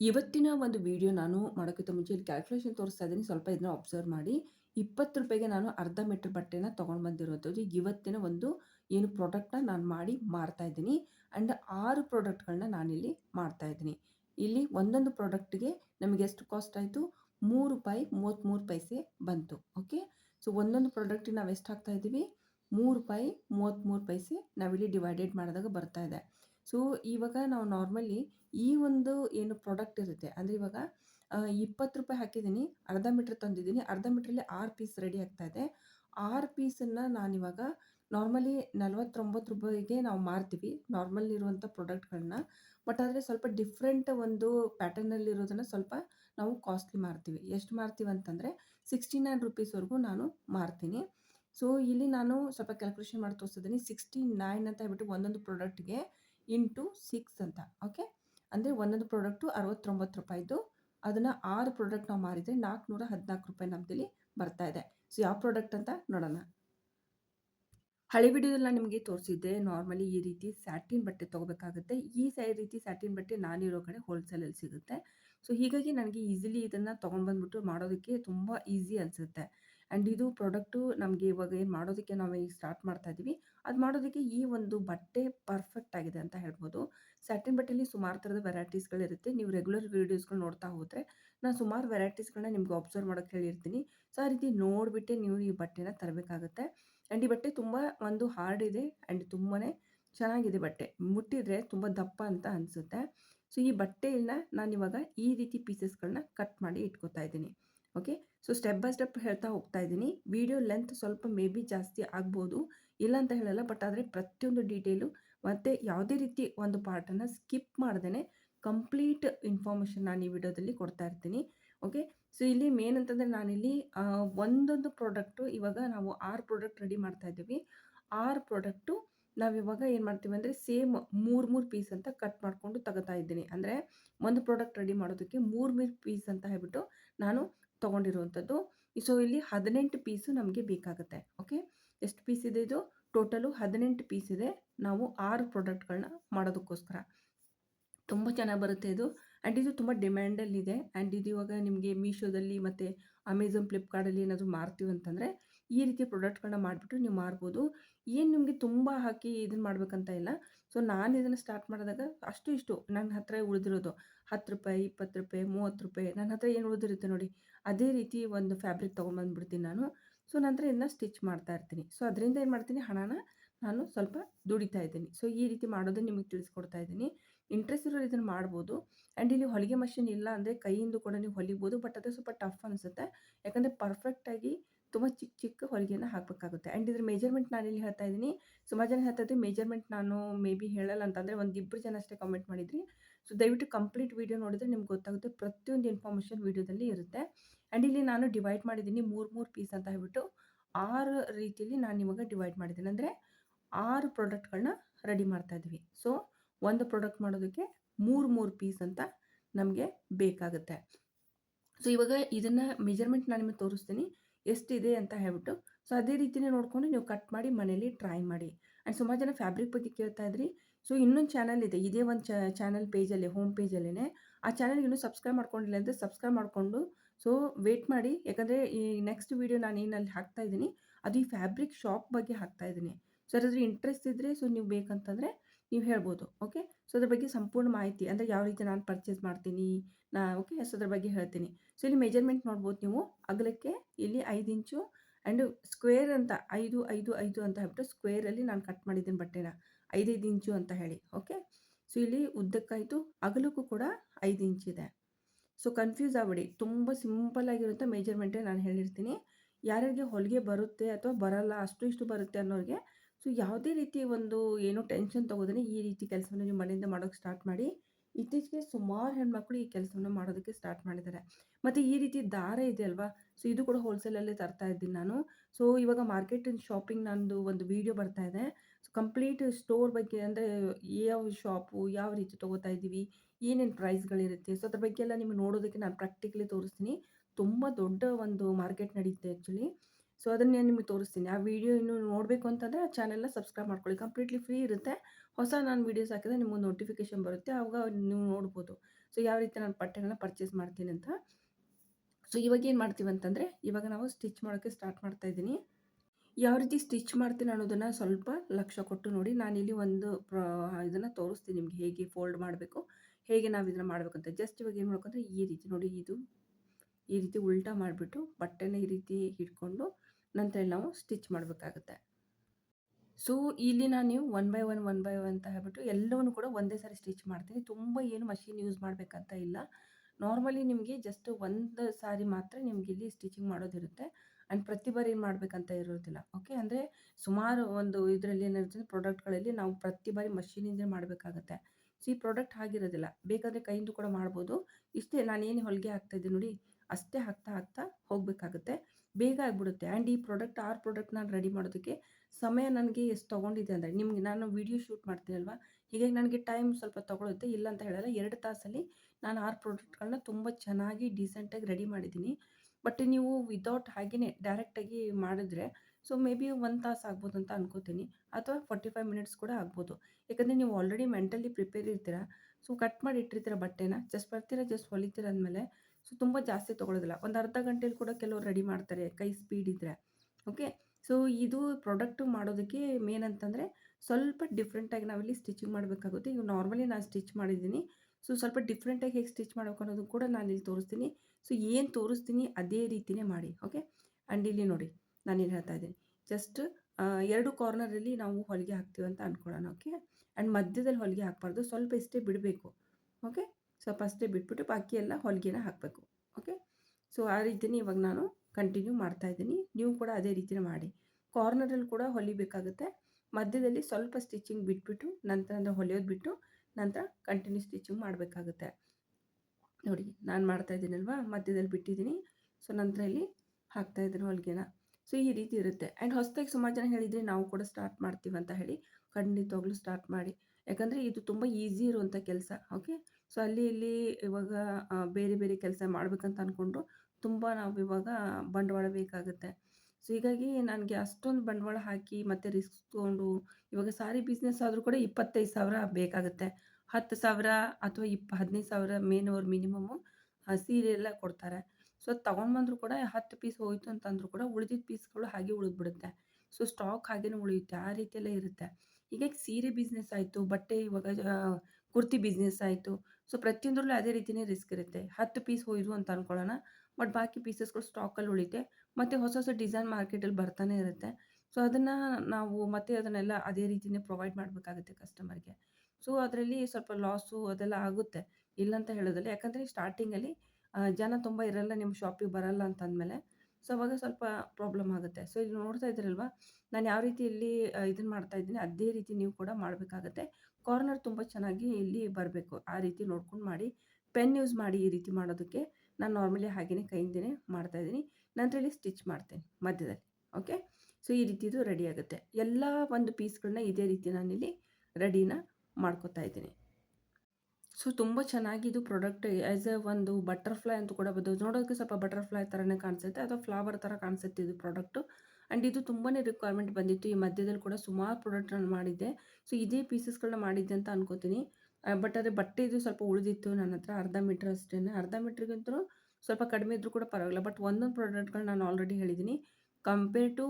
ಇವತ್ತಿನ ಒಂದು ವಿಡಿಯೋ ನಾನು ಮಾಡೋಕ್ಕಿಂತ ಮುಂಚೆ ಇಲ್ಲಿ ಕ್ಯಾಲ್ಕುಲೇಷನ್ ತೋರಿಸ್ತಾ ಇದ್ದೀನಿ. ಸ್ವಲ್ಪ ಇದನ್ನ ಅಬ್ಸರ್ವ್ ಮಾಡಿ. ಇಪ್ಪತ್ತು ರೂಪಾಯಿಗೆ ನಾನು ಅರ್ಧ ಮೀಟ್ರ್ ಬಟ್ಟೆನ ತೊಗೊಂಡು ಬಂದಿರೋಂಥದ್ದು ಇವತ್ತಿನ ಒಂದು ಏನು ಪ್ರಾಡಕ್ಟ್ನ ನಾನು ಮಾಡಿ ಮಾರ್ತಾ ಇದ್ದೀನಿ. ಆ್ಯಂಡ್ ಆರು ಪ್ರಾಡಕ್ಟ್ಗಳನ್ನ ನಾನಿಲ್ಲಿ ಮಾಡ್ತಾ ಇದ್ದೀನಿ. ಇಲ್ಲಿ ಒಂದೊಂದು ಪ್ರಾಡಕ್ಟ್ಗೆ ನಮಗೆ ಎಷ್ಟು ಕಾಸ್ಟ್ ಆಯಿತು? ಮೂರು ರೂಪಾಯಿ ಮೂವತ್ತ್ಮೂರು ಪೈಸೆ ಬಂತು. ಓಕೆ ಸೊ ಒಂದೊಂದು ಪ್ರಾಡಕ್ಟಿಗೆ ನಾವು ಎಷ್ಟು ಹಾಕ್ತಾ ಇದ್ದೀವಿ? ಮೂರು ರೂಪಾಯಿ ಮೂವತ್ತ್ಮೂರು ಪೈಸೆ ನಾವಿಲ್ಲಿ ಡಿವೈಡೆಡ್ ಮಾಡಿದಾಗ ಬರ್ತಾ ಇದೆ. ಸೊ, ಇವಾಗ ನಾವು ನಾರ್ಮಲಿ ಈ ಒಂದು ಏನು ಪ್ರಾಡಕ್ಟ್ ಇರುತ್ತೆ, ಅಂದರೆ ಇವಾಗ ಇಪ್ಪತ್ತು ರೂಪಾಯಿ ಹಾಕಿದ್ದೀನಿ, ಅರ್ಧ ಮೀಟ್ರ್ ತಂದಿದ್ದೀನಿ, ಅರ್ಧ ಮೀಟ್ರಲ್ಲಿ ಆರು ಪೀಸ್ ರೆಡಿ ಆಗ್ತಾ ಇದೆ. ಆರು ಪೀಸನ್ನು ನಾನಿವಾಗ ನಾರ್ಮಲಿ ನಲ್ವತ್ತೊಂಬತ್ತು ರೂಪಾಯಿಗೆ ನಾವು ಮಾರ್ತೀವಿ, ನಾರ್ಮಲ್ ಇರುವಂಥ ಪ್ರಾಡಕ್ಟ್ಗಳನ್ನ. ಬಟ್ ಆದರೆ ಸ್ವಲ್ಪ ಡಿಫ್ರೆಂಟ್ ಒಂದು ಪ್ಯಾಟರ್ನಲ್ಲಿರೋದನ್ನು ಸ್ವಲ್ಪ ನಾವು ಕಾಸ್ಟ್ಲಿ ಮಾರ್ತೀವಿ. ಎಷ್ಟು ಮಾರ್ತೀವಿ ಅಂತಂದರೆ ಸಿಕ್ಸ್ಟಿ ನೈನ್ ರುಪೀಸ್ವರೆಗೂ ನಾನು ಮಾರ್ತೀನಿ. ಸೊ, ಇಲ್ಲಿ ನಾನು ಸ್ವಲ್ಪ ಕ್ಯಾಲ್ಕುಲೇಷನ್ ಮಾಡಿ ತೋರಿಸಿದ್ದೀನಿ, ಸಿಕ್ಸ್ಟಿ ನೈನ್ ಅಂತ ಹೇಳ್ಬಿಟ್ಟು ಒಂದೊಂದು ಪ್ರಾಡಕ್ಟ್ಗೆ ಇಂಟು ಸಿಕ್ಸ್ ಅಂತ ಓಕೆ ಅಂದರೆ ಒಂದೊಂದು ಪ್ರಾಡಕ್ಟು ಅರವತ್ತೊಂಬತ್ತು ರೂಪಾಯಿದು. ಅದನ್ನು ಆರು ಪ್ರಾಡಕ್ಟ್ ನಾವು ಮಾರಿದರೆ ನಾಲ್ಕುನೂರ ಹದಿನಾಲ್ಕು ರೂಪಾಯಿ ನಮ್ಮದಲ್ಲಿ ಬರ್ತಾ ಇದೆ. ಸೊ ಯಾವ ಪ್ರಾಡಕ್ಟ್ ಅಂತ ನೋಡೋಣ. ಹಳೆ ವಿಡಿಯೋದಲ್ಲಿ ನಾನು ನಿಮಗೆ ತೋರಿಸಿದ್ದೆ ನಾರ್ಮಲಿ ಈ ರೀತಿ ಸ್ಯಾಟಿನ್ ಬಟ್ಟೆ ತೊಗೋಬೇಕಾಗುತ್ತೆ. ಈ ಸೈ ರೀತಿ ಸ್ಯಾಟಿನ್ ಬಟ್ಟೆ ನಾನಿರೋ ಕಡೆ ಹೋಲ್ಸೇಲಲ್ಲಿ ಸಿಗುತ್ತೆ. ಸೊ ಹೀಗಾಗಿ ನನಗೆ ಈಸಿಲಿ ಇದನ್ನು ತೊಗೊಂಡು ಬಂದುಬಿಟ್ಟು ಮಾಡೋದಕ್ಕೆ ತುಂಬ ಈಸಿ ಅನಿಸುತ್ತೆ. ಆ್ಯಂಡ್ ಇದು ಪ್ರಾಡಕ್ಟು ನಮಗೆ ಇವಾಗ ಏನು ಮಾಡೋದಕ್ಕೆ ನಾವು ಈಗ ಸ್ಟಾರ್ಟ್ ಮಾಡ್ತಾ ಇದ್ದೀವಿ ಅದು ಮಾಡೋದಕ್ಕೆ ಈ ಒಂದು ಬಟ್ಟೆ ಪರ್ಫೆಕ್ಟ್ ಆಗಿದೆ ಅಂತ ಹೇಳ್ಬೋದು. ಸ್ಯಾಟಿನ್ ಬಟ್ಟೆಯಲ್ಲಿ ಸುಮಾರು ಥರದ ವೆರೈಟೀಸ್ಗಳಿರುತ್ತೆ ನೀವು ರೆಗ್ಯುಲರ್ ವೀಡಿಯೋಸ್ಗಳು ನೋಡ್ತಾ ಹೋದರೆ ನಾನು ಸುಮಾರು ವೆರೈಟೀಸ್ಗಳನ್ನ ನಿಮ್ಗೆ ಅಬ್ಸರ್ವ್ ಮಾಡೋಕ್ಕೆ ಹೇಳಿರ್ತೀನಿ. ಸೊ, ಆ ರೀತಿ ನೋಡಿಬಿಟ್ಟೆ ನೀವು ಈ ಬಟ್ಟೆನ ತರಬೇಕಾಗುತ್ತೆ. ಆ್ಯಂಡ್ ಈ ಬಟ್ಟೆ ತುಂಬ ಒಂದು ಹಾರ್ಡ್ ಇದೆ ಆ್ಯಂಡ್ ತುಂಬಾ ಚೆನ್ನಾಗಿದೆ ಬಟ್ಟೆ. ಮುಟ್ಟಿದರೆ ತುಂಬ ದಪ್ಪ ಅಂತ ಅನಿಸುತ್ತೆ. ಸೊ, ಈ ಬಟ್ಟೆಯನ್ನು ನಾನಿವಾಗ ಈ ರೀತಿ ಪೀಸಸ್ಗಳನ್ನ ಕಟ್ ಮಾಡಿ ಇಟ್ಕೋತಾ ಇದ್ದೀನಿ. Okay so step by step ಹೇಳ್ತಾ ಹೋಗ್ತಾ ಇದ್ದೀನಿ. ವಿಡಿಯೋ ಲೆಂತ್ ಸ್ವಲ್ಪ ಮೇ ಬಿ ಜಾಸ್ತಿ ಆಗ್ಬೋದು. ಇಲ್ಲ ಅಂತ ಹೇಳಲ್ಲ ಬಟ್ ಆದರೆ ಪ್ರತಿಯೊಂದು ಡೀಟೇಲು ಮತ್ತು ಯಾವುದೇ ರೀತಿ ಒಂದು ಪಾರ್ಟನ್ನು ಸ್ಕಿಪ್ ಮಾಡ್ದೇ ಕಂಪ್ಲೀಟ್ ಇನ್ಫಾರ್ಮೇಷನ್ ನಾನು ಈ ವಿಡಿಯೋದಲ್ಲಿ ಕೊಡ್ತಾ ಇರ್ತೀನಿ. ಓಕೆ ಸೊ ಇಲ್ಲಿ ಮೇನ್ ಅಂತಂದರೆ ನಾನಿಲ್ಲಿ ಒಂದೊಂದು ಪ್ರಾಡಕ್ಟು ಇವಾಗ ನಾವು ಆರು ಪ್ರಾಡಕ್ಟ್ ರೆಡಿ ಮಾಡ್ತಾ ಇದ್ದೀವಿ. ಆರು ಪ್ರಾಡಕ್ಟು ನಾವು ಇವಾಗ ಏನು ಮಾಡ್ತೀವಿ ಅಂದರೆ ಸೇಮ್ ಮೂರು ಮೂರು ಪೀಸ್ ಅಂತ ಕಟ್ ಮಾಡಿಕೊಂಡು ತಗೋತಾ ಇದ್ದೀನಿ. ಅಂದರೆ ಒಂದು ಪ್ರಾಡಕ್ಟ್ ರೆಡಿ ಮಾಡೋದಕ್ಕೆ ಮೂರು ಮೂರು ಪೀಸ್ ಅಂತ ಹೇಳ್ಬಿಟ್ಟು ನಾನು ತೊಗೊಂಡಿರುವಂಥದ್ದು. ಸೊ ಇಲ್ಲಿ ಹದಿನೆಂಟು ಪೀಸು ನಮಗೆ ಬೇಕಾಗುತ್ತೆ. ಓಕೆ ಎಷ್ಟು ಪೀಸ್ ಇದೆ ಇದು? ಟೋಟಲು ಹದಿನೆಂಟು ಪೀಸ್ ಇದೆ. ನಾವು ಆರು ಪ್ರಾಡಕ್ಟ್ಗಳನ್ನ ಮಾಡೋದಕ್ಕೋಸ್ಕರ. ತುಂಬ ಚೆನ್ನಾಗಿ ಬರುತ್ತೆ ಇದು. ಆ್ಯಂಡ್ ಇದು ತುಂಬ ಡಿಮ್ಯಾಂಡಲ್ಲಿದೆ ಆ್ಯಂಡ್ ಇದು ಇವಾಗ ನಿಮಗೆ ಮೀಶೋದಲ್ಲಿ ಮತ್ತು ಅಮೆಝಾನ್ ಫ್ಲಿಪ್ಕಾರ್ಟಲ್ಲಿ ಏನಾದರೂ ಮಾರ್ತೀವಿ ಅಂತಂದರೆ ಈ ರೀತಿ ಪ್ರಾಡಕ್ಟ್ಗಳನ್ನ ಮಾಡಿಬಿಟ್ಟು ನೀವು ಮಾರ್ಬೋದು. ಏನು ನಿಮಗೆ ತುಂಬ ಹಾಕಿ ಇದನ್ನು ಮಾಡಬೇಕಂತ ಇಲ್ಲ. ಸೊ, ನಾನು ಇದನ್ನು ಸ್ಟಾರ್ಟ್ ಮಾಡಿದಾಗ ಅಷ್ಟು ಇಷ್ಟು ನನ್ನ ಹತ್ರ ಉಳಿದಿರೋದು ಹತ್ತು ರೂಪಾಯಿ, ಇಪ್ಪತ್ತು ರೂಪಾಯಿ, ಮೂವತ್ತು ರೂಪಾಯಿ ನನ್ನ ಹತ್ರ ಏನು ಉಳಿದಿರುತ್ತೆ ನೋಡಿ. ಅದೇ ರೀತಿ ಒಂದು ಫ್ಯಾಬ್ರಿಕ್ ತೊಗೊಂಬಂದ್ಬಿಡ್ತೀನಿ ನಾನು. ಸೊ, ನಂತರ ಇದನ್ನ ಸ್ಟಿಚ್ ಮಾಡ್ತಾ ಇರ್ತೀನಿ. ಸೊ, ಅದರಿಂದ ಏನು ಮಾಡ್ತೀನಿ ಹಣನ ನಾನು ಸ್ವಲ್ಪ ದುಡಿತಾ ಇದ್ದೀನಿ. ಸೊ, ಈ ರೀತಿ ಮಾಡೋದನ್ನು ನಿಮಗೆ ತಿಳಿಸ್ಕೊಡ್ತಾ ಇದ್ದೀನಿ. ಇಂಟ್ರೆಸ್ಟ್ ಇರೋರು ಇದನ್ನು ಮಾಡ್ಬೋದು. ಆ್ಯಂಡ್ ಇಲ್ಲಿ ಹೊಲಿಗೆ ಮಷಿನ್ ಇಲ್ಲ ಅಂದರೆ ಕೈಯಿಂದ ಕೂಡ ನೀವು ಹೊಲಿಬೋದು. ಬಟ್ ಅದು ಸ್ವಲ್ಪ ಟಫ್ ಅನಿಸುತ್ತೆ. ಯಾಕಂದರೆ ಪರ್ಫೆಕ್ಟಾಗಿ ತುಂಬ ಚಿಕ್ಕ ಚಿಕ್ಕ ಹೊಲಿಗೆನ ಹಾಕಬೇಕಾಗುತ್ತೆ. ಆ್ಯಂಡ್ ಇದ್ರ ಮೆಜರ್ಮೆಂಟ್ ಇಲ್ಲಿ ಹೇಳ್ತಾ ಇದ್ದೀನಿ. ಸುಮಾರು ಜನ ಹೇಳ್ತಾ ಇದ್ದರೆ ಮೆಜರ್ಮೆಂಟ್ ನಾನು ಮೇ ಬಿ ಹೇಳಲ್ಲ ಅಂತಂದರೆ ಒಂದು ಇಬ್ಬರು ಜನ ಅಷ್ಟೇ ಕಮೆಂಟ್ ಮಾಡಿದ್ರಿ. ಸೊ ದಯವಿಟ್ಟು ಕಂಪ್ಲೀಟ್ ವೀಡಿಯೋ ನೋಡಿದರೆ ನಿಮ್ಗೆ ಗೊತ್ತಾಗುತ್ತೆ, ಪ್ರತಿಯೊಂದು ಇನ್ಫಾರ್ಮೇಷನ್ ವೀಡಿಯೋದಲ್ಲಿ ಇರುತ್ತೆ. ಆ್ಯಂಡ್ ಇಲ್ಲಿ ನಾನು ಡಿವೈಡ್ ಮಾಡಿದ್ದೀನಿ ಮೂರು ಮೂರು ಪೀಸ್ ಅಂತ ಹೇಳ್ಬಿಟ್ಟು ಆರು ರೀತಿಯಲ್ಲಿ ನಾನು ನಿಮಗೆ ಡಿವೈಡ್ ಮಾಡಿದ್ದೀನಿ. ಅಂದರೆ ಆರು ಪ್ರಾಡಕ್ಟ್ಗಳನ್ನ ರೆಡಿ ಮಾಡ್ತಾ ಇದ್ವಿ ಸೊ ಒಂದು ಪ್ರಾಡಕ್ಟ್ ಮಾಡೋದಕ್ಕೆ ಮೂರು ಮೂರು ಪೀಸ್ ಅಂತ ನಮಗೆ ಬೇಕಾಗುತ್ತೆ. ಸೊ ಇವಾಗ ಇದನ್ನು ಮೆಜರ್ಮೆಂಟ್ ನಾನು ನಿಮಗೆ ತೋರಿಸ್ತೀನಿ. ಎಷ್ಟಿದೆ ಅಂತ ಹೇಳ್ಬಿಟ್ಟು, ಸೊ ಅದೇ ರೀತಿಯೇ ನೋಡಿಕೊಂಡು ನೀವು ಕಟ್ ಮಾಡಿ ಮನೇಲಿ ಟ್ರೈ ಮಾಡಿ. ಆ್ಯಂಡ್ ಸುಮಾರು ಜನ ಫ್ಯಾಬ್ರಿಕ್ ಬಗ್ಗೆ ಕೇಳ್ತಾ ಇದ್ರಿ. ಸೊ ಇನ್ನೊಂದು ಚಾನಲ್ ಇದೆ. ಇದೇ ಒಂದು ಚಾನಲ್ ಪೇಜಲ್ಲಿ ಹೋಮ್ ಪೇಜಲ್ಲೇ ಆ ಚಾನಲ್ಗೆ ಇನ್ನೂ ಸಬ್ಸ್ಕ್ರೈಬ್ ಮಾಡ್ಕೊಂಡಿಲ್ಲ ಅಂದರೆ ಸಬ್ಸ್ಕ್ರೈಬ್ ಮಾಡಿಕೊಂಡು ಸೊ ವೇಟ್ ಮಾಡಿ. ಯಾಕಂದರೆ ಈ ನೆಕ್ಸ್ಟ್ ವೀಡಿಯೋ ನಾನು ಏನಲ್ಲಿ ಹಾಕ್ತಾ ಇದ್ದೀನಿ. ಅದು ಈ ಫ್ಯಾಬ್ರಿಕ್ ಶಾಪ್ ಬಗ್ಗೆ ಹಾಕ್ತಾ ಇದ್ದೀನಿ. ಸೊ ಅದ್ರ ಇಂಟ್ರೆಸ್ಟ್ ಇದ್ದರೆ ಸೊ ನೀವು ಬೇಕಂತಂದರೆ ನೀವು ಹೇಳ್ಬೋದು ಓಕೆ ಸೊ ಅದ್ರ ಬಗ್ಗೆ ಸಂಪೂರ್ಣ ಮಾಹಿತಿ, ಅಂದರೆ ಯಾವ ರೀತಿ ನಾನು ಪರ್ಚೇಸ್ ಮಾಡ್ತೀನಿ, ನಾ ಓಕೆ ಸೊ ಅದ್ರ ಬಗ್ಗೆ ಹೇಳ್ತೀನಿ. ಸೊ ಇಲ್ಲಿ ಮೆಜರ್ಮೆಂಟ್ ನೋಡ್ಬೋದು ನೀವು, ಅಗಲಕ್ಕೆ ಇಲ್ಲಿ ಐದು ಇಂಚು ಆ್ಯಂಡ್ ಸ್ಕ್ವೇರ್ ಅಂತ, ಐದು ಐದು ಐದು ಅಂತ ಹೇಳ್ಬಿಟ್ಟು ಸ್ಕ್ವೇರಲ್ಲಿ ನಾನು ಕಟ್ ಮಾಡಿದ್ದೀನಿ ಬಟ್ಟೆನ. ಐದೈದು ಇಂಚು ಅಂತ ಹೇಳಿ ಓಕೆ ಸೊ ಇಲ್ಲಿ ಉದ್ದಕ್ಕಾಯಿತು, ಅಗಲಕ್ಕೂ ಕೂಡ ಐದು ಇಂಚಿದೆ ಸೊ ಕನ್ಫ್ಯೂಸ್ ಆಗಬೇಡಿ. ತುಂಬ ಸಿಂಪಲ್ ಆಗಿರುವಂಥ ಮೆಜರ್ಮೆಂಟೇ ನಾನು ಹೇಳಿರ್ತೀನಿ. ಯಾರ್ಯಾರಿಗೆ ಹೊಲಿಗೆ ಬರುತ್ತೆ ಅಥವಾ ಬರಲ್ಲ, ಅಷ್ಟು ಇಷ್ಟು ಬರುತ್ತೆ ಅನ್ನೋರಿಗೆ ಸೊ, ಯಾವುದೇ ರೀತಿ ಒಂದು ಏನು ಟೆನ್ಷನ್ ತೊಗೋದೇ ಈ ರೀತಿ ಕೆಲಸವನ್ನು ನೀವು ಮನೆಯಿಂದ ಮಾಡೋಕ್ಕೆ ಸ್ಟಾರ್ಟ್ ಮಾಡಿ, ಇತ್ತೀಚೆಗೆ ಸುಮಾರು ಹೆಣ್ಮಕ್ಳು ಈ ಕೆಲಸವನ್ನು ಮಾಡೋದಕ್ಕೆ ಸ್ಟಾರ್ಟ್ ಮಾಡಿದ್ದಾರೆ. ಮತ್ತು ಈ ರೀತಿ ದಾರ ಇದೆ ಅಲ್ವಾ? ಸೊ, ಇದು ಕೂಡ ಹೋಲ್ಸೇಲಲ್ಲೇ ತರ್ತಾ ಇದ್ದೀನಿ ನಾನು. ಸೊ, ಇವಾಗ ಮಾರ್ಕೆಟ್ ಶಾಪಿಂಗ್ ನಂದು ಒಂದು ವಿಡಿಯೋ ಬರ್ತಾ ಇದೆ. ಸೊ ಕಂಪ್ಲೀಟ್ ಸ್ಟೋರ್ ಬಗ್ಗೆ ಅಂದರೆ ಯಾವ ಶಾಪು ಯಾವ ರೀತಿ ತೊಗೋತಾ ಇದ್ದೀವಿ, ಏನೇನು ಪ್ರೈಸ್ಗಳಿರುತ್ತೆ ಸೊ, ಅದ್ರ ಬಗ್ಗೆ ಎಲ್ಲ ನಿಮಗೆ ನೋಡೋದಕ್ಕೆ ನಾನು ಪ್ರಾಕ್ಟಿಕಲಿ ತೋರಿಸ್ತೀನಿ. ತುಂಬ ದೊಡ್ಡ ಒಂದು ಮಾರ್ಕೆಟ್ ನಡೆಯುತ್ತೆ ಆ್ಯಕ್ಚುಲಿ ಸೊ, ಅದನ್ನು ನಾನು ನಿಮಗೆ ತೋರಿಸ್ತೀನಿ. ಆ ವಿಡಿಯೋ ಇನ್ನೂ ನೋಡಬೇಕು ಅಂತಂದರೆ ಆ ಚಾನೆಲ್ನ ಸಬ್ಸ್ಕ್ರೈಬ್ ಮಾಡ್ಕೊಳ್ಳಿ. ಕಂಪ್ಲೀಟ್ಲಿ ಫ್ರೀ ಇರುತ್ತೆ. ಹೊಸ ನಾನು ವೀಡಿಯೋಸ್ ಹಾಕಿದ್ರೆ ನಿಮಗೆ ನೋಟಿಫಿಕೇಶನ್ ಬರುತ್ತೆ. ಆವಾಗ ನೀವು ನೋಡ್ಬೋದು. ಸೊ, ಯಾವ ರೀತಿ ನಾನು ಬಟ್ಟೆಗಳನ್ನ ಪರ್ಚೇಸ್ ಮಾಡ್ತೀನಿ ಅಂತ. ಸೊ, ಇವಾಗ ಏನು ಮಾಡ್ತೀವಿ ಅಂತಂದರೆ, ಇವಾಗ ನಾವು ಸ್ಟಿಚ್ ಮಾಡೋಕ್ಕೆ ಸ್ಟಾರ್ಟ್ ಮಾಡ್ತಾ ಇದ್ದೀನಿ. ಯಾವ ರೀತಿ ಸ್ಟಿಚ್ ಮಾಡ್ತೀನಿ ಅನ್ನೋದನ್ನು ಸ್ವಲ್ಪ ಲಕ್ಷ್ಯ ಕೊಟ್ಟು ನೋಡಿ. ನಾನಿಲ್ಲಿ ಒಂದು ಪ್ರಾ, ಇದನ್ನು ತೋರಿಸ್ತೀನಿ ನಿಮಗೆ ಹೇಗೆ ಫೋಲ್ಡ್ ಮಾಡಬೇಕು. ಹೇಗೆ ನಾವು ಇದನ್ನು ಮಾಡಬೇಕಂತ ಜಸ್ಟ್ ಇವಾಗ ಏನು ಮಾಡ್ಕೊಂಡ್ರೆ ಈ ರೀತಿ ನೋಡಿ, ಇದು ಈ ರೀತಿ ಉಲ್ಟಾ ಮಾಡಿಬಿಟ್ಟು ಬಟ್ಟೆನ ಈ ರೀತಿ ಹಿಡ್ಕೊಂಡು ನಂತರ ನಾವು ಸ್ಟಿಚ್ ಮಾಡಬೇಕಾಗುತ್ತೆ. ಸೊ ಇಲ್ಲಿ ನಾನು ನೀವು one by one one by one ಅಂತ ಹೇಳ್ಬಿಟ್ಟು ಎಲ್ಲವನ್ನು ಕೂಡ ಒಂದೇ ಸಾರಿ ಸ್ಟಿಚ್ ಮಾಡ್ತೀನಿ. ತುಂಬ ಏನು ಮಷಿನ್ ಯೂಸ್ ಮಾಡಬೇಕಂತ ಇಲ್ಲ. ನಾರ್ಮಲಿ ನಿಮಗೆ ಜಸ್ಟ್ ಒಂದು ಸಾರಿ ಮಾತ್ರ ನಿಮ್ಗೆ ಇಲ್ಲಿ ಸ್ಟಿಚಿಂಗ್ ಮಾಡೋದಿರುತ್ತೆ. ಆ್ಯಂಡ್ ಪ್ರತಿ ಬಾರಿ ಏನು ಮಾಡಬೇಕಂತ ಇರೋದಿಲ್ಲ. ಓಕೆ ಅಂದರೆ ಸುಮಾರು ಒಂದು ಇದರಲ್ಲಿ ಏನಿರುತ್ತೆ ಪ್ರಾಡಕ್ಟ್ಗಳಲ್ಲಿ ನಾವು ಪ್ರತಿ ಬಾರಿ ಮಷೀನಿಂದ ಮಾಡಬೇಕಾಗತ್ತೆ. ಸೊ ಈ ಪ್ರಾಡಕ್ಟ್ ಆಗಿರೋದಿಲ್ಲ ಬೇಕಾದರೆ ಕೈಯಿಂದ ಕೂಡ ಮಾಡ್ಬೋದು. ಇಷ್ಟೇ ನಾನೇನು ಹೊಲಿಗೆ ಹಾಕ್ತಾಯಿದ್ದೆ ನೋಡಿ, ಅಷ್ಟೇ ಹಾಕ್ತಾ ಹಾಕ್ತಾ ಹೋಗಬೇಕಾಗುತ್ತೆ. ಬೇಗ ಆಗಿಬಿಡುತ್ತೆ. ಆ್ಯಂಡ್ ಈ ಪ್ರಾಡಕ್ಟ್ ಆರ್ ಪ್ರಾಡಕ್ಟ್ ನಾನು ರೆಡಿ ಮಾಡೋದಕ್ಕೆ ಸಮಯ ನನಗೆ ಎಷ್ಟು ತೊಗೊಂಡಿದೆ ಅಂದರೆ, ನಿಮಗೆ ನಾನು ವೀಡಿಯೋ ಶೂಟ್ ಮಾಡ್ತೀನಿ ಅಲ್ವಾ? ಹೀಗಾಗಿ ನನಗೆ ಟೈಮ್ ಸ್ವಲ್ಪ ತೊಗೊಳುತ್ತೆ. ಇಲ್ಲ ಅಂತ ಹೇಳಲ್ಲ, ಎರಡು ತಾಸಲ್ಲಿ ನಾನು ಆರು ಪ್ರಾಡಕ್ಟ್ಗಳನ್ನ ತುಂಬ ಚೆನ್ನಾಗಿ, ಡೀಸೆಂಟಾಗಿ ರೆಡಿ ಮಾಡಿದ್ದೀನಿ. ಬಟ್ ನೀವು ವಿದೌಟ್ ಹಾಗೆಯೇ ಡೈರೆಕ್ಟಾಗಿ ಮಾಡಿದ್ರೆ, ಸೊ ಮೇ ಬಿ ಒಂದು ತಾಸು ಆಗ್ಬೋದು ಅಂತ ಅನ್ಕೋತೀನಿ. ಅಥವಾ ಫಾರ್ಟಿ ಫೈವ್ ಮಿನಿಟ್ಸ್ ಕೂಡ ಆಗ್ಬೋದು. ಯಾಕಂದರೆ ನೀವು ಆಲ್ರೆಡಿ ಮೆಂಟಲಿ ಪ್ರಿಪೇರ್ ಇರ್ತೀರ. ಸೊ ಕಟ್ ಮಾಡಿ ಇಟ್ಟಿರ್ತೀರ ಬಟ್ಟೆನ ಜಸ್ಟ್ ಬರ್ತೀರ ಜಸ್ಟ್ ಹೊಲಿತೀರ ಅಂದಮೇಲೆ ಸೊ, ತುಂಬ ಜಾಸ್ತಿ ತೊಗೊಳೋದಿಲ್ಲ. ಒಂದು ಅರ್ಧ ಗಂಟೆಲಿ ಕೂಡ ಕೆಲವರು ರೆಡಿ ಮಾಡ್ತಾರೆ, ಕೈ ಸ್ಪೀಡ್ ಇದ್ದರೆ ಓಕೆ ಸೊ ಇದು ಪ್ರಾಡಕ್ಟು ಮಾಡೋದಕ್ಕೆ ಮೇನ್ ಅಂತಂದರೆ, ಸ್ವಲ್ಪ ಡಿಫ್ರೆಂಟಾಗಿ ನಾವಿಲ್ಲಿ ಸ್ಟಿಚಿಂಗ್ ಮಾಡಬೇಕಾಗುತ್ತೆ. ಈಗ ನಾರ್ಮಲಿ ನಾನು ಸ್ಟಿಚ್ ಮಾಡಿದ್ದೀನಿ. ಸೊ ಸ್ವಲ್ಪ ಡಿಫ್ರೆಂಟಾಗಿ ಹೇಗೆ ಸ್ಟಿಚ್ ಮಾಡಬೇಕು ಅನ್ನೋದು ಕೂಡ ನಾನು ಇಲ್ಲಿ ತೋರಿಸ್ತೀನಿ. ಸೊ ಏನು ತೋರಿಸ್ತೀನಿ ಅದೇ ರೀತಿಯೇ ಮಾಡಿ. ಓಕೆ ಆ್ಯಂಡ್ ಇಲ್ಲಿ ನೋಡಿ ನಾನು ಏನು ಹೇಳ್ತಾ ಇದ್ದೀನಿ. ಜಸ್ಟ್ ಎರಡು ಕಾರ್ನರಲ್ಲಿ ನಾವು ಹೊಲಿಗೆ ಹಾಕ್ತೀವಿ ಅಂತ ಅಂದ್ಕೊಳ್ಳೋಣ ಓಕೆ ಆ್ಯಂಡ್ ಮಧ್ಯದಲ್ಲಿ ಹೊಲಿಗೆ ಹಾಕಬಾರ್ದು. ಸ್ವಲ್ಪ ಇಷ್ಟೇ ಬಿಡಬೇಕು. ಓಕೆ ಸ್ವಲ್ಪ ಅಷ್ಟೇ ಬಿಟ್ಬಿಟ್ಟು ಬಾಕಿ ಎಲ್ಲ ಹೊಲಿಗೆನ ಹಾಕಬೇಕು. ಓಕೆ ಸೊ ಆ ರೀತಿಯೇ ಇವಾಗ ನಾನು ಕಂಟಿನ್ಯೂ ಮಾಡ್ತಾ ಇದ್ದೀನಿ. ನೀವು ಕೂಡ ಅದೇ ರೀತಿನೇ ಮಾಡಿ. ಕಾರ್ನರಲ್ಲಿ ಕೂಡ ಹೊಲಿಬೇಕಾಗುತ್ತೆ ಮಧ್ಯದಲ್ಲಿ ಸ್ವಲ್ಪ ಸ್ಟಿಚಿಂಗ್ ಬಿಟ್ಬಿಟ್ಟು, ನಂತರ ಅಂದರೆ ಹೊಲಿಯೋದು ಬಿಟ್ಟು, ನಂತರ ಕಂಟಿನ್ಯೂ ಸ್ಟಿಚಿಂಗ್ ಮಾಡಬೇಕಾಗುತ್ತೆ. ನೋಡಿ, ನಾನು ಮಾಡ್ತಾ ಇದ್ದೀನಲ್ವಾ? ಮಧ್ಯದಲ್ಲಿ ಬಿಟ್ಟಿದ್ದೀನಿ. ಸೊ ನಂತರ ಇಲ್ಲಿ ಹಾಕ್ತಾ ಇದ್ದೀನಿ ಹೊಲಿಗೆನ. ಸೊ ಈ ರೀತಿ ಇರುತ್ತೆ. ಆ್ಯಂಡ್ ಹೊಸದಾಗಿ ಸುಮಾರು ಜನ ಹೇಳಿದರೆ ನಾವು ಕೂಡ ಸ್ಟಾರ್ಟ್ ಮಾಡ್ತೀವಿ ಅಂತ ಹೇಳಿ ಖಂಡಿತವಾಗ್ಲೂ ಸ್ಟಾರ್ಟ್ ಮಾಡಿ. ಯಾಕಂದರೆ ಇದು ತುಂಬ ಈಸಿ ಇರುವಂಥ ಕೆಲಸ. ಓಕೆ ಸೊ, ಅಲ್ಲಿ, ಇಲ್ಲಿ ಇವಾಗ ಬೇರೆ ಬೇರೆ ಕೆಲಸ ಮಾಡಬೇಕಂತ ಅಂದ್ಕೊಂಡು ತುಂಬ ನಾವು ಇವಾಗ ಬಂಡವಾಳ ಬೇಕಾಗುತ್ತೆ. ಸೊ, ಹೀಗಾಗಿ ನನಗೆ ಅಷ್ಟೊಂದು ಬಂಡವಾಳ ಹಾಕಿ ಮತ್ತು ರಿಸ್ಕ್ ತೊಗೊಂಡು ಇವಾಗ ಸಾರಿ ಬಿಸ್ನೆಸ್ ಆದರೂ ಕೂಡ ಇಪ್ಪತ್ತೈದು ಸಾವಿರ ಬೇಕಾಗುತ್ತೆ. ಹತ್ತು ಸಾವಿರ ಅಥವಾ ಇಪ್ಪ, ಹದಿನೈದು ಸಾವಿರ ಮೇನ್ ಅವ್ರ ಮಿನಿಮಮ್ಮು ಸೀರೆ ಎಲ್ಲ ಕೊಡ್ತಾರೆ. ಸೊ ತೊಗೊಂಡು ಬಂದರೂ ಕೂಡ ಹತ್ತು ಪೀಸ್ ಹೋಯಿತು ಅಂತಂದರೂ ಕೂಡ ಉಳಿದಿದ್ದ ಪೀಸ್ಗಳು ಹಾಗೆ ಉಳಿದ್ಬಿಡುತ್ತೆ. ಸೊ ಸ್ಟಾಕ್ ಹಾಗೇ ಉಳಿಯುತ್ತೆ, ಆ ರೀತಿಯೆಲ್ಲ ಇರುತ್ತೆ. ಹೀಗಾಗಿ ಸೀರೆ ಬಿಸ್ನೆಸ್ ಆಯಿತು, ಬಟ್ಟೆ ಇವಾಗ ಕುರ್ತಿ ಬಿಸ್ನೆಸ್ ಆಯಿತು. ಸೊ ಪ್ರತಿಯೊಂದರಲ್ಲೂ ಅದೇ ರೀತಿಯೇ ರಿಸ್ಕ್ ಇರುತ್ತೆ. ಹತ್ತು ಪೀಸ್ ಹೋಯ್ತು ಅಂತ ಅಂದ್ಕೊಳ್ಳೋಣ ಬಟ್ ಬಾಕಿ ಪೀಸಸ್ಗಳು ಸ್ಟಾಕಲ್ಲಿ ಉಳಿತೆ. ಮತ್ತು ಹೊಸ ಹೊಸ ಡಿಸೈನ್ ಮಾರ್ಕೆಟಲ್ಲಿ ಬರ್ತಾನೆ ಇರುತ್ತೆ. ಸೊ ಅದನ್ನು ನಾವು ಮತ್ತೆ ಅದನ್ನೆಲ್ಲ ಅದೇ ರೀತಿಯೇ ಪ್ರೊವೈಡ್ ಮಾಡಬೇಕಾಗುತ್ತೆ ಕಸ್ಟಮರ್ಗೆ ಸೊ ಅದರಲ್ಲಿ ಸ್ವಲ್ಪ ಲಾಸು ಅದೆಲ್ಲ ಆಗುತ್ತೆ. ಇಲ್ಲ ಅಂತ ಹೇಳೋದಿಲ್ಲ. ಯಾಕಂದರೆ ಸ್ಟಾರ್ಟಿಂಗಲ್ಲಿ ಜನ ತುಂಬ ಇರಲ್ಲ, ನಿಮ್ಮ ಶಾಪಿಗೆ ಬರಲ್ಲ ಅಂತ ಅಂದಮೇಲೆ ಸೊ ಅವಾಗ ಸ್ವಲ್ಪ ಪ್ರಾಬ್ಲಮ್ ಆಗುತ್ತೆ. ಸೊ ಇಲ್ಲಿ ನೋಡ್ತಾ ಇದ್ದೀರಲ್ವ? ನಾನು ಯಾವ ರೀತಿ ಇಲ್ಲಿ ಇದನ್ನು ಮಾಡ್ತಾ ಇದ್ದೀನಿ. ಅದೇ ರೀತಿ ನೀವು ಕೂಡ ಮಾಡಬೇಕಾಗತ್ತೆ. ಕಾರ್ನರ್ ತುಂಬ ಚೆನ್ನಾಗಿ ಇಲ್ಲಿ ಬರಬೇಕು. ಆ ರೀತಿ ನೋಡ್ಕೊಂಡು ಮಾಡಿ, ಪೆನ್ ಯೂಸ್ ಮಾಡಿ ಈ ರೀತಿ ಮಾಡೋದಕ್ಕೆ ನಾನು ನಾರ್ಮಲಿ ಹಾಗೆಯೇ ಕೈಯಿಂದನೇ ಮಾಡ್ತಾಯಿದ್ದೀನಿ ನಂತರ ಇಲ್ಲಿ ಸ್ಟಿಚ್ ಮಾಡ್ತೇನೆ ಮಧ್ಯದಲ್ಲಿ, ಓಕೆ? ಸೊ, ಈ ರೀತಿದು ರೆಡಿ ಆಗುತ್ತೆ. ಎಲ್ಲ ಒಂದು ಪೀಸ್ಗಳನ್ನ ಇದೇ ರೀತಿ ನಾನಿಲ್ಲಿ ರೆಡಿನ ಮಾಡ್ಕೋತಾ ಇದ್ದೀನಿ. ಸೊ, ತುಂಬ ಚೆನ್ನಾಗಿ ಇದು ಪ್ರಾಡಕ್ಟ್ ಆ್ಯಸ್ ಎ ಒಂದು ಬಟರ್ಫ್ಲೈ ಅಂತ ಕೂಡ ಬಂದು ನೋಡೋದಕ್ಕೆ ಸ್ವಲ್ಪ ಬಟರ್ಫ್ಲೈ ಥರನೇ ಕಾಣಿಸುತ್ತೆ, ಅಥವಾ ಫ್ಲವರ್ ಥರ ಕಾಣಿಸುತ್ತೆ ಇದು ಪ್ರಾಡಕ್ಟು. ಆ್ಯಂಡ್ ಇದು ತುಂಬಾ ರಿಕ್ವೈರ್ಮೆಂಟ್ ಬಂದಿತ್ತು. ಈ ಮಧ್ಯದಲ್ಲಿ ಕೂಡ ಸುಮಾರು ಪ್ರಾಡಕ್ಟ್ ನಾನು ಮಾಡಿದ್ದೆ. ಸೊ ಇದೇ ಪೀಸಸ್ಗಳನ್ನ ಮಾಡಿದ್ದೆ ಅಂತ ಅನ್ಕೋತೀನಿ. ಬಟ್ ಅದೇ ಬಟ್ಟೆ ಇದು ಸ್ವಲ್ಪ ಉಳಿದಿತ್ತು ನನ್ನ ಹತ್ರ. ಅರ್ಧ ಮೀಟ್ರ್ ಅಷ್ಟೇ ಅರ್ಧ ಮೀಟ್ರಿಗಿಂತೂ ಸ್ವಲ್ಪ ಕಡಿಮೆ ಇದ್ದರೂ ಕೂಡ ಪರವಾಗಿಲ್ಲ. ಬಟ್ ಒಂದೊಂದು ಪ್ರಾಡಕ್ಟ್ಗಳು ನಾನು ಆಲ್ರೆಡಿ ಹೇಳಿದ್ದೀನಿ. ಕಂಪೇರ್ ಟು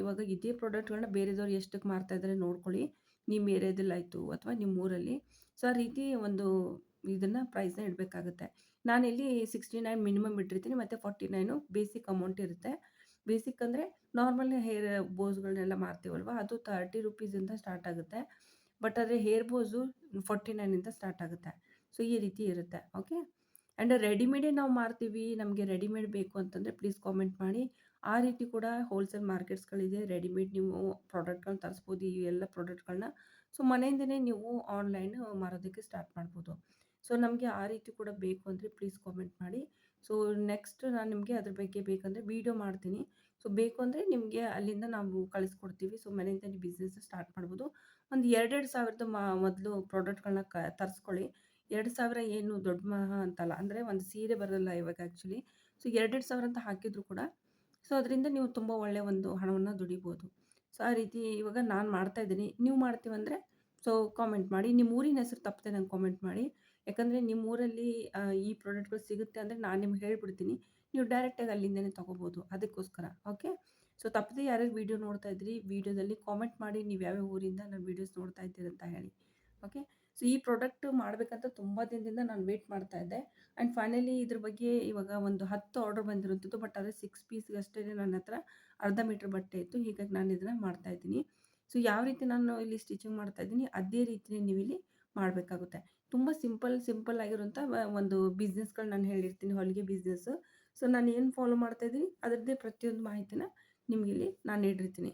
ಇವಾಗ ಇದೇ ಪ್ರಾಡಕ್ಟ್ಗಳನ್ನ ಬೇರೆದವ್ರು ಎಷ್ಟಕ್ಕೆ ಮಾರ್ತಾ ಇದ್ದಾರೆ ನೋಡ್ಕೊಳ್ಳಿ. ನಿಮ್ಮ ಏರಿಯಾದಲ್ಲಿ ಆಯಿತು ಅಥವಾ ನಿಮ್ಮ ಊರಲ್ಲಿ. ಸೊ ಆ ರೀತಿ ಒಂದು ಇದನ್ನು ಪ್ರೈಸ್ನ ಇಡಬೇಕಾಗುತ್ತೆ. ನಾನಿಲ್ಲಿ ಸಿಕ್ಸ್ಟಿ ನೈನ್ ಮಿನಿಮಮ್ ಇಟ್ಟಿರ್ತೀನಿ. ಮತ್ತು ಫಾರ್ಟಿ ನೈನು ಬೇಸಿಕ್ ಅಮೌಂಟ್ ಇರುತ್ತೆ. ಬೇಸಿಕ್ ಅಂದರೆ ನಾರ್ಮಲ್ ಹೇರ್ ಬೋಸ್ಗಳನ್ನೆಲ್ಲ ಮಾರ್ತೀವಲ್ವ? ಅದು ತರ್ಟಿ ರುಪೀಸಿಂದ ಸ್ಟಾರ್ಟ್ ಆಗುತ್ತೆ. ಬಟ್ ಆದರೆ ಹೇರ್ ಬೋಸು ಫೋರ್ಟಿ ನೈನಿಂದ ಸ್ಟಾರ್ಟ್ ಆಗುತ್ತೆ. ಸೊ, ಈ ರೀತಿ ಇರುತ್ತೆ. ಓಕೆ? ಆ್ಯಂಡ್ ರೆಡಿಮೇಡೇ ನಾವು ಮಾರ್ತೀವಿ. ನಮಗೆ ರೆಡಿಮೇಡ್ ಬೇಕು ಅಂತಂದರೆ ಪ್ಲೀಸ್ ಕಾಮೆಂಟ್ ಮಾಡಿ. ಆ ರೀತಿ ಕೂಡ ಹೋಲ್ಸೇಲ್ ಮಾರ್ಕೆಟ್ಸ್ಗಳಿದೆ. ರೆಡಿಮೇಡ್ ನೀವು ಪ್ರಾಡಕ್ಟ್ಗಳನ್ನ ತರಿಸ್ಬೋದು, ಈ ಎಲ್ಲ ಪ್ರಾಡಕ್ಟ್ಗಳನ್ನ. ಸೊ, ಮನೆಯಿಂದನೇ ನೀವು ಆನ್ಲೈನ್ ಮಾರೋದಕ್ಕೆ ಸ್ಟಾರ್ಟ್ ಮಾಡ್ಬೋದು. ಸೊ, ನಮಗೆ ಆ ರೀತಿ ಕೂಡ ಬೇಕು ಅಂದರೆ ಪ್ಲೀಸ್ ಕಾಮೆಂಟ್ ಮಾಡಿ. ಸೊ, ನೆಕ್ಸ್ಟ್ ನಾನು ನಿಮಗೆ ಅದ್ರ ಬಗ್ಗೆ ಬೇಕಂದರೆ ವೀಡಿಯೋ ಮಾಡ್ತೀನಿ. ಸೊ, ಬೇಕು ಅಂದರೆ ನಿಮಗೆ ಅಲ್ಲಿಂದ ನಾವು ಕಳಿಸ್ಕೊಡ್ತೀವಿ. ಸೊ, ಮನೆಯಿಂದ ನೀವು ಬಿಸ್ನೆಸ್ ಸ್ಟಾರ್ಟ್ ಮಾಡ್ಬೋದು. ಒಂದು ಎರಡೆರಡು ಸಾವಿರದ ಮೊದಲು ಪ್ರಾಡಕ್ಟ್ಗಳನ್ನ ಕ, ತರಿಸ್ಕೊಳ್ಳಿ. ಎರಡು ಸಾವಿರ ಏನು ದೊಡ್ಡ ಮಹ ಅಂತಲ್ಲ, ಅಂದರೆ ಒಂದು ಸೀರೆ ಬರೋಲ್ಲ ಇವಾಗ ಆ್ಯಕ್ಚುಲಿ ಸೊ, ಎರಡೆರಡು ಸಾವಿರ ಅಂತ ಹಾಕಿದ್ರು ಕೂಡ. ಸೊ, ಅದರಿಂದ ನೀವು ತುಂಬ ಒಳ್ಳೆಯ ಒಂದು ಹಣವನ್ನು ದುಡಿಬೋದು. ಸೊ, ಆ ರೀತಿ ಇವಾಗ ನಾನು ಮಾಡ್ತಾಯಿದ್ದೀನಿ ನೀವು ಮಾಡ್ತೀವಂದರೆ, ಸೊ ಕಾಮೆಂಟ್ ಮಾಡಿ. ನಿಮ್ಮ ಊರಿನ ಹೆಸರು ತಪ್ಪದೆ ನಂಗೆ ಕಾಮೆಂಟ್ ಮಾಡಿ. ಯಾಕಂದರೆ ನಿಮ್ಮ ಊರಲ್ಲಿ ಈ ಪ್ರಾಡಕ್ಟ್‌ಗಳು ಸಿಗುತ್ತೆ ಅಂದರೆ ನಾನು ನಿಮ್ಗೆ ಹೇಳ್ಬಿಡ್ತೀನಿ. ನೀವು ಡೈರೆಕ್ಟಾಗಿ ಅಲ್ಲಿಂದನೇ ತೊಗೋಬೋದು. ಅದಕ್ಕೋಸ್ಕರ ಓಕೆ. ಸೊ ತಪ್ಪದೆ ಯಾರ್ಯಾರು ವೀಡಿಯೋ ನೋಡ್ತಾ ಇದ್ರಿ, ವೀಡಿಯೋದಲ್ಲಿ ಕಾಮೆಂಟ್ ಮಾಡಿ ನೀವು ಯಾವ್ಯಾವ ಊರಿಂದ ನಾನು ವೀಡಿಯೋಸ್ ನೋಡ್ತಾ ಇದ್ದೀರಿ ಅಂತ ಹೇಳಿ. ಓಕೆ. ಸೊ ಈ ಪ್ರಾಡಕ್ಟ್ ಮಾಡಬೇಕಂತ ತುಂಬ ದಿನದಿಂದ ನಾನು ವೇಟ್ ಮಾಡ್ತಾ ಇದ್ದೆ. ಆ್ಯಂಡ್ ಫೈನಲಿ ಇದ್ರ ಬಗ್ಗೆ ಇವಾಗ ಒಂದು 10 ಆರ್ಡರ್ ಬಂದಿರುವಂಥದ್ದು. ಬಟ್ ಆದರೆ ಸಿಕ್ಸ್ ಪೀಸ್‌ಗಷ್ಟೇ ನನ್ನ ಹತ್ರ ಅರ್ಧ ಮೀಟ್ರ್ ಬಟ್ಟೆ ಇತ್ತು. ಹೀಗಾಗಿ ನಾನು ಇದನ್ನ ಮಾಡ್ತಾ ಇದ್ದೀನಿ. ಸೊ ಯಾವ ರೀತಿ ನಾನು ಇಲ್ಲಿ ಸ್ಟಿಚಿಂಗ್ ಮಾಡ್ತಾ ಇದ್ದೀನಿ, ಅದೇ ರೀತಿಯೇ ನೀವು ಇಲ್ಲಿ ಮಾಡಬೇಕಾಗುತ್ತೆ. ತುಂಬ ಸಿಂಪಲ್ ಸಿಂಪಲ್ ಆಗಿರುವಂಥ ಒಂದು ಬಿಸ್ನೆಸ್‌ಗಳು ನಾನು ಹೇಳಿರ್ತೀನಿ, ಹೊಲಿಗೆ ಬಿಸ್ನೆಸ್ಸು. ಸೊ, ನಾನು ಏನು ಫಾಲೋ ಮಾಡ್ತಾ ಇದ್ದೀನಿ, ಅದರದ್ದೇ ಪ್ರತಿಯೊಂದು ಮಾಹಿತಿನ ನಿಮಗಿಲ್ಲಿ ನಾನು ನೀಡಿರ್ತೀನಿ.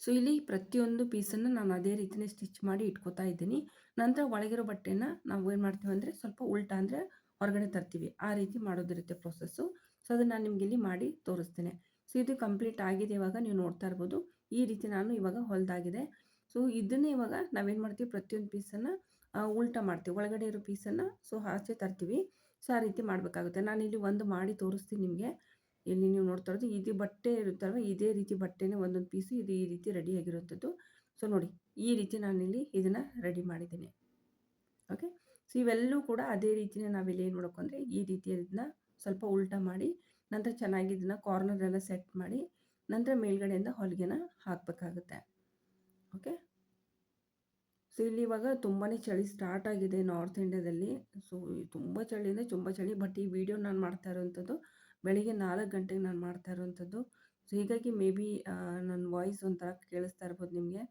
ಸೊ, ಇಲ್ಲಿ ಪ್ರತಿಯೊಂದು ಪೀಸನ್ನು ನಾನು ಅದೇ ರೀತಿಯೇ ಸ್ಟಿಚ್ ಮಾಡಿ ಇಟ್ಕೋತಾ ಇದ್ದೀನಿ. ನಂತರ ಒಳಗಿರೋ ಬಟ್ಟೆನ ನಾವು ಏನು ಮಾಡ್ತೀವಿ ಅಂದರೆ ಸ್ವಲ್ಪ ಉಲ್ಟಾ ಅಂದರೆ ಹೊರಗಡೆ ತರ್ತೀವಿ. ಆ ರೀತಿ ಮಾಡೋದಿರುತ್ತೆ ಪ್ರೊಸೆಸ್ಸು. ಸೊ, ಅದನ್ನು ನಾನು ಇಲ್ಲಿ ಮಾಡಿ ತೋರಿಸ್ತೇನೆ. ಸೊ, ಇದು ಕಂಪ್ಲೀಟ್ ಆಗಿದೆ ಇವಾಗ, ನೀವು ನೋಡ್ತಾ ಇರ್ಬೋದು. ಈ ರೀತಿ ನಾನು ಇವಾಗ ಹೊಲ್ದಾಗಿದೆ. ಸೊ, ಇದನ್ನೇ ಇವಾಗ ನಾವೇನು ಮಾಡ್ತೀವಿ, ಪ್ರತಿಯೊಂದು ಪೀಸನ್ನು ಉಲ್ಟಾ ಮಾಡ್ತೀವಿ. ಒಳಗಡೆ ಇರೋ ಪೀಸನ್ನು ಸೊ ಆಚೆ ತರ್ತೀವಿ. ಸೊ ಆ ರೀತಿ ಮಾಡಬೇಕಾಗುತ್ತೆ. ನಾನಿಲ್ಲಿ ಒಂದು ಮಾಡಿ ತೋರಿಸ್ತೀನಿ ನಿಮಗೆ. ಇಲ್ಲಿ ನೀವು ನೋಡ್ತಾ ಇರೋದು ಇದು ಬಟ್ಟೆ ಇರುತ್ತಲ್ವ ಇದೇ ರೀತಿ ಬಟ್ಟೆನೇ ಒಂದೊಂದು ಪೀಸು ಇದು ಈ ರೀತಿ ರೆಡಿಯಾಗಿರುವಂಥದ್ದು. ಸೊ ನೋಡಿ ಈ ರೀತಿ ನಾನಿಲ್ಲಿ ಇದನ್ನು ರೆಡಿ ಮಾಡಿದ್ದೀನಿ. ಓಕೆ. ಸೊ ಇವೆಲ್ಲೂ ಕೂಡ ಅದೇ ರೀತಿನೇ ನಾವಿಲ್ಲಿ ಏನು ಮಾಡಬೇಕು ಅಂದರೆ ಈ ರೀತಿ ಇದನ್ನ ಸ್ವಲ್ಪ ಉಲ್ಟಾ ಮಾಡಿ, ನಂತರ ಚೆನ್ನಾಗಿ ಇದನ್ನ ಕಾರ್ನರ್ ಎಲ್ಲ ಸೆಟ್ ಮಾಡಿ, ನಂತರ ಮೇಲ್ಗಡೆಯಿಂದ ಹೊಲಿಗೆನ ಹಾಕಬೇಕಾಗುತ್ತೆ. ಓಕೆ. ಸೊ ಇಲ್ಲಿ ಇವಾಗ ತುಂಬಾ ಚಳಿ ಸ್ಟಾರ್ಟ್ ಆಗಿದೆ ನಾರ್ತ್ ಇಂಡಿಯಾದಲ್ಲಿ. ಸೊ ತುಂಬ ಚಳಿ ಅಂದರೆ ತುಂಬ ಚಳಿ. ಬಟ್ ಈ ವಿಡಿಯೋ ನಾನು ಮಾಡ್ತಾ ಇರೋವಂಥದ್ದು ಬೆಳಿಗ್ಗೆ ನಾಲ್ಕು ಗಂಟೆಗೆ ನಾನು ಮಾಡ್ತಾ ಇರೋವಂಥದ್ದು. ಸೊ ಹೀಗಾಗಿ ಮೇ ಬಿ ನನ್ನ ವಾಯ್ಸ್ ಒಂಥರ ಕೇಳಿಸ್ತಾ ಇರ್ಬೋದು ನಿಮಗೆ.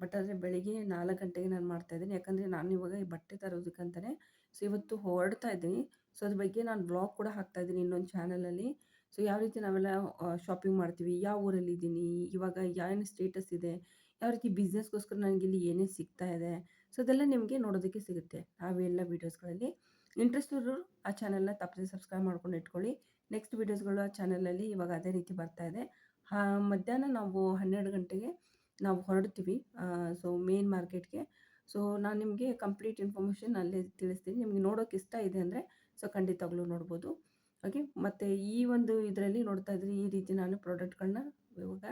ಬಟ್ ಆದರೆ ಬೆಳಿಗ್ಗೆ ನಾಲ್ಕು ಗಂಟೆಗೆ ನಾನು ಮಾಡ್ತಾ ಇದ್ದೀನಿ. ಯಾಕಂದರೆ ನಾನು ಇವಾಗ ಈ ಬಟ್ಟೆ ತರೋದಕ್ಕಂತಲೇ ಸೊ ಇವತ್ತು ಹೊರಡ್ತಾ ಇದ್ದೀನಿ. ಸೊ ಅದ್ರ ಬಗ್ಗೆ ನಾನು ಬ್ಲಾಗ್ ಕೂಡ ಹಾಕ್ತಾ ಇದ್ದೀನಿ ಇನ್ನೊಂದು ಚಾನಲಲ್ಲಿ. ಸೊ ಯಾವ ರೀತಿ ನಾವೆಲ್ಲ ಶಾಪಿಂಗ್ ಮಾಡ್ತೀವಿ, ಯಾವ ಊರಲ್ಲಿ ಇದ್ದೀನಿ ಇವಾಗ ಏನು ಸ್ಟೇಟಸ್ ಇದೆ, ಯಾವ ರೀತಿ ಬಿಸ್ನೆಸ್‌ಗೋಸ್ಕರ ನನಗಿಲ್ಲಿ ಏನೇನು ಸಿಗ್ತಾ ಇದೆ. ಸೊ, ಅದೆಲ್ಲ ನಿಮಗೆ ನೋಡೋದಕ್ಕೆ ಸಿಗುತ್ತೆ ಅವೆಲ್ಲ ವೀಡಿಯೋಸ್‌ಗಳಲ್ಲಿ. ಇಂಟ್ರೆಸ್ಟ್ ಇರೋರು ಆ ಚಾನಲ್‌ನ ತಪ್ಪದೆ ಸಬ್ಸ್ಕ್ರೈಬ್ ಮಾಡ್ಕೊಂಡು ಇಟ್ಕೊಳ್ಳಿ. ನೆಕ್ಸ್ಟ್ ವೀಡಿಯೋಸ್‌ಗಳು ಆ ಚಾನಲಲ್ಲಿ ಇವಾಗ ಅದೇ ರೀತಿ ಬರ್ತಾ ಇದೆ. ಮಧ್ಯಾಹ್ನ ನಾವು 12 ಗಂಟೆಗೆ ನಾವು ಹೊರಡ್ತೀವಿ. ಸೊ ಮೇನ್ ಮಾರ್ಕೆಟ್‌ಗೆ. ಸೊ ನಾನು ನಿಮಗೆ ಕಂಪ್ಲೀಟ್ ಇನ್ಫಾರ್ಮೇಷನ್ ಅಲ್ಲೇ ತಿಳಿಸ್ತೀನಿ. ನಿಮಗೆ ನೋಡೋಕೆ ಇಷ್ಟ ಇದೆ ಅಂದರೆ ಸೊ ಖಂಡಿತವಾಗ್ಲೂ ನೋಡ್ಬೋದು. ಓಕೆ. ಮತ್ತು ಈ ಒಂದು ಇದರಲ್ಲಿ ನೋಡ್ತಾ ಇದ್ರಿ ಈ ರೀತಿ ನಾನು ಪ್ರಾಡಕ್ಟ್‌ಗಳನ್ನ ಇವಾಗ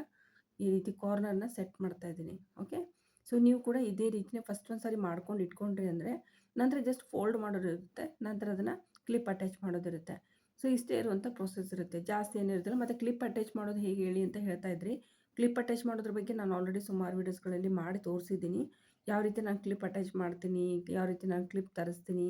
ಈ ರೀತಿ ಕಾರ್ನರ್‌ನ ಸೆಟ್ ಮಾಡ್ತಾ ಇದ್ದೀನಿ. ಓಕೆ. ಸೊ ನೀವು ಕೂಡ ಇದೇ ರೀತಿನೇ ಫಸ್ಟ್ ಒಂದು ಸಾರಿ ಮಾಡ್ಕೊಂಡು ಇಟ್ಕೊಂಡ್ರಿ ಅಂದರೆ ನಂತರ ಜಸ್ಟ್ ಫೋಲ್ಡ್ ಮಾಡೋದಿರುತ್ತೆ. ನಂತರ ಅದನ್ನು ಕ್ಲಿಪ್ ಅಟ್ಯಾಚ್ ಮಾಡೋದಿರುತ್ತೆ. ಸೊ ಇಷ್ಟೇ ಇರುವಂಥ ಪ್ರೊಸೆಸ್ ಇರುತ್ತೆ. ಜಾಸ್ತಿ ಏನಿರುತ್ತಲ್ಲ ಮತ್ತು ಕ್ಲಿಪ್ ಅಟ್ಯಾಚ್ ಮಾಡೋದು ಹೇಗೆ ಹೇಳಿ ಅಂತ ಹೇಳ್ತಾ ಇದ್ರಿ. ಕ್ಲಿಪ್ ಅಟ್ಯಾಚ್ ಮಾಡೋದ್ರ ಬಗ್ಗೆ ನಾನು ಆಲ್ರೆಡಿ ಸುಮಾರು ವೀಡಿಯೋಸ್‌ಗಳಲ್ಲಿ ಮಾಡಿ ತೋರಿಸಿದ್ದೀನಿ. ಯಾವ ರೀತಿ ನಾನು ಕ್ಲಿಪ್ ಅಟ್ಯಾಚ್ ಮಾಡ್ತೀನಿ, ಯಾವ ರೀತಿ ನಾನು ಕ್ಲಿಪ್ ತರಿಸ್ತೀನಿ.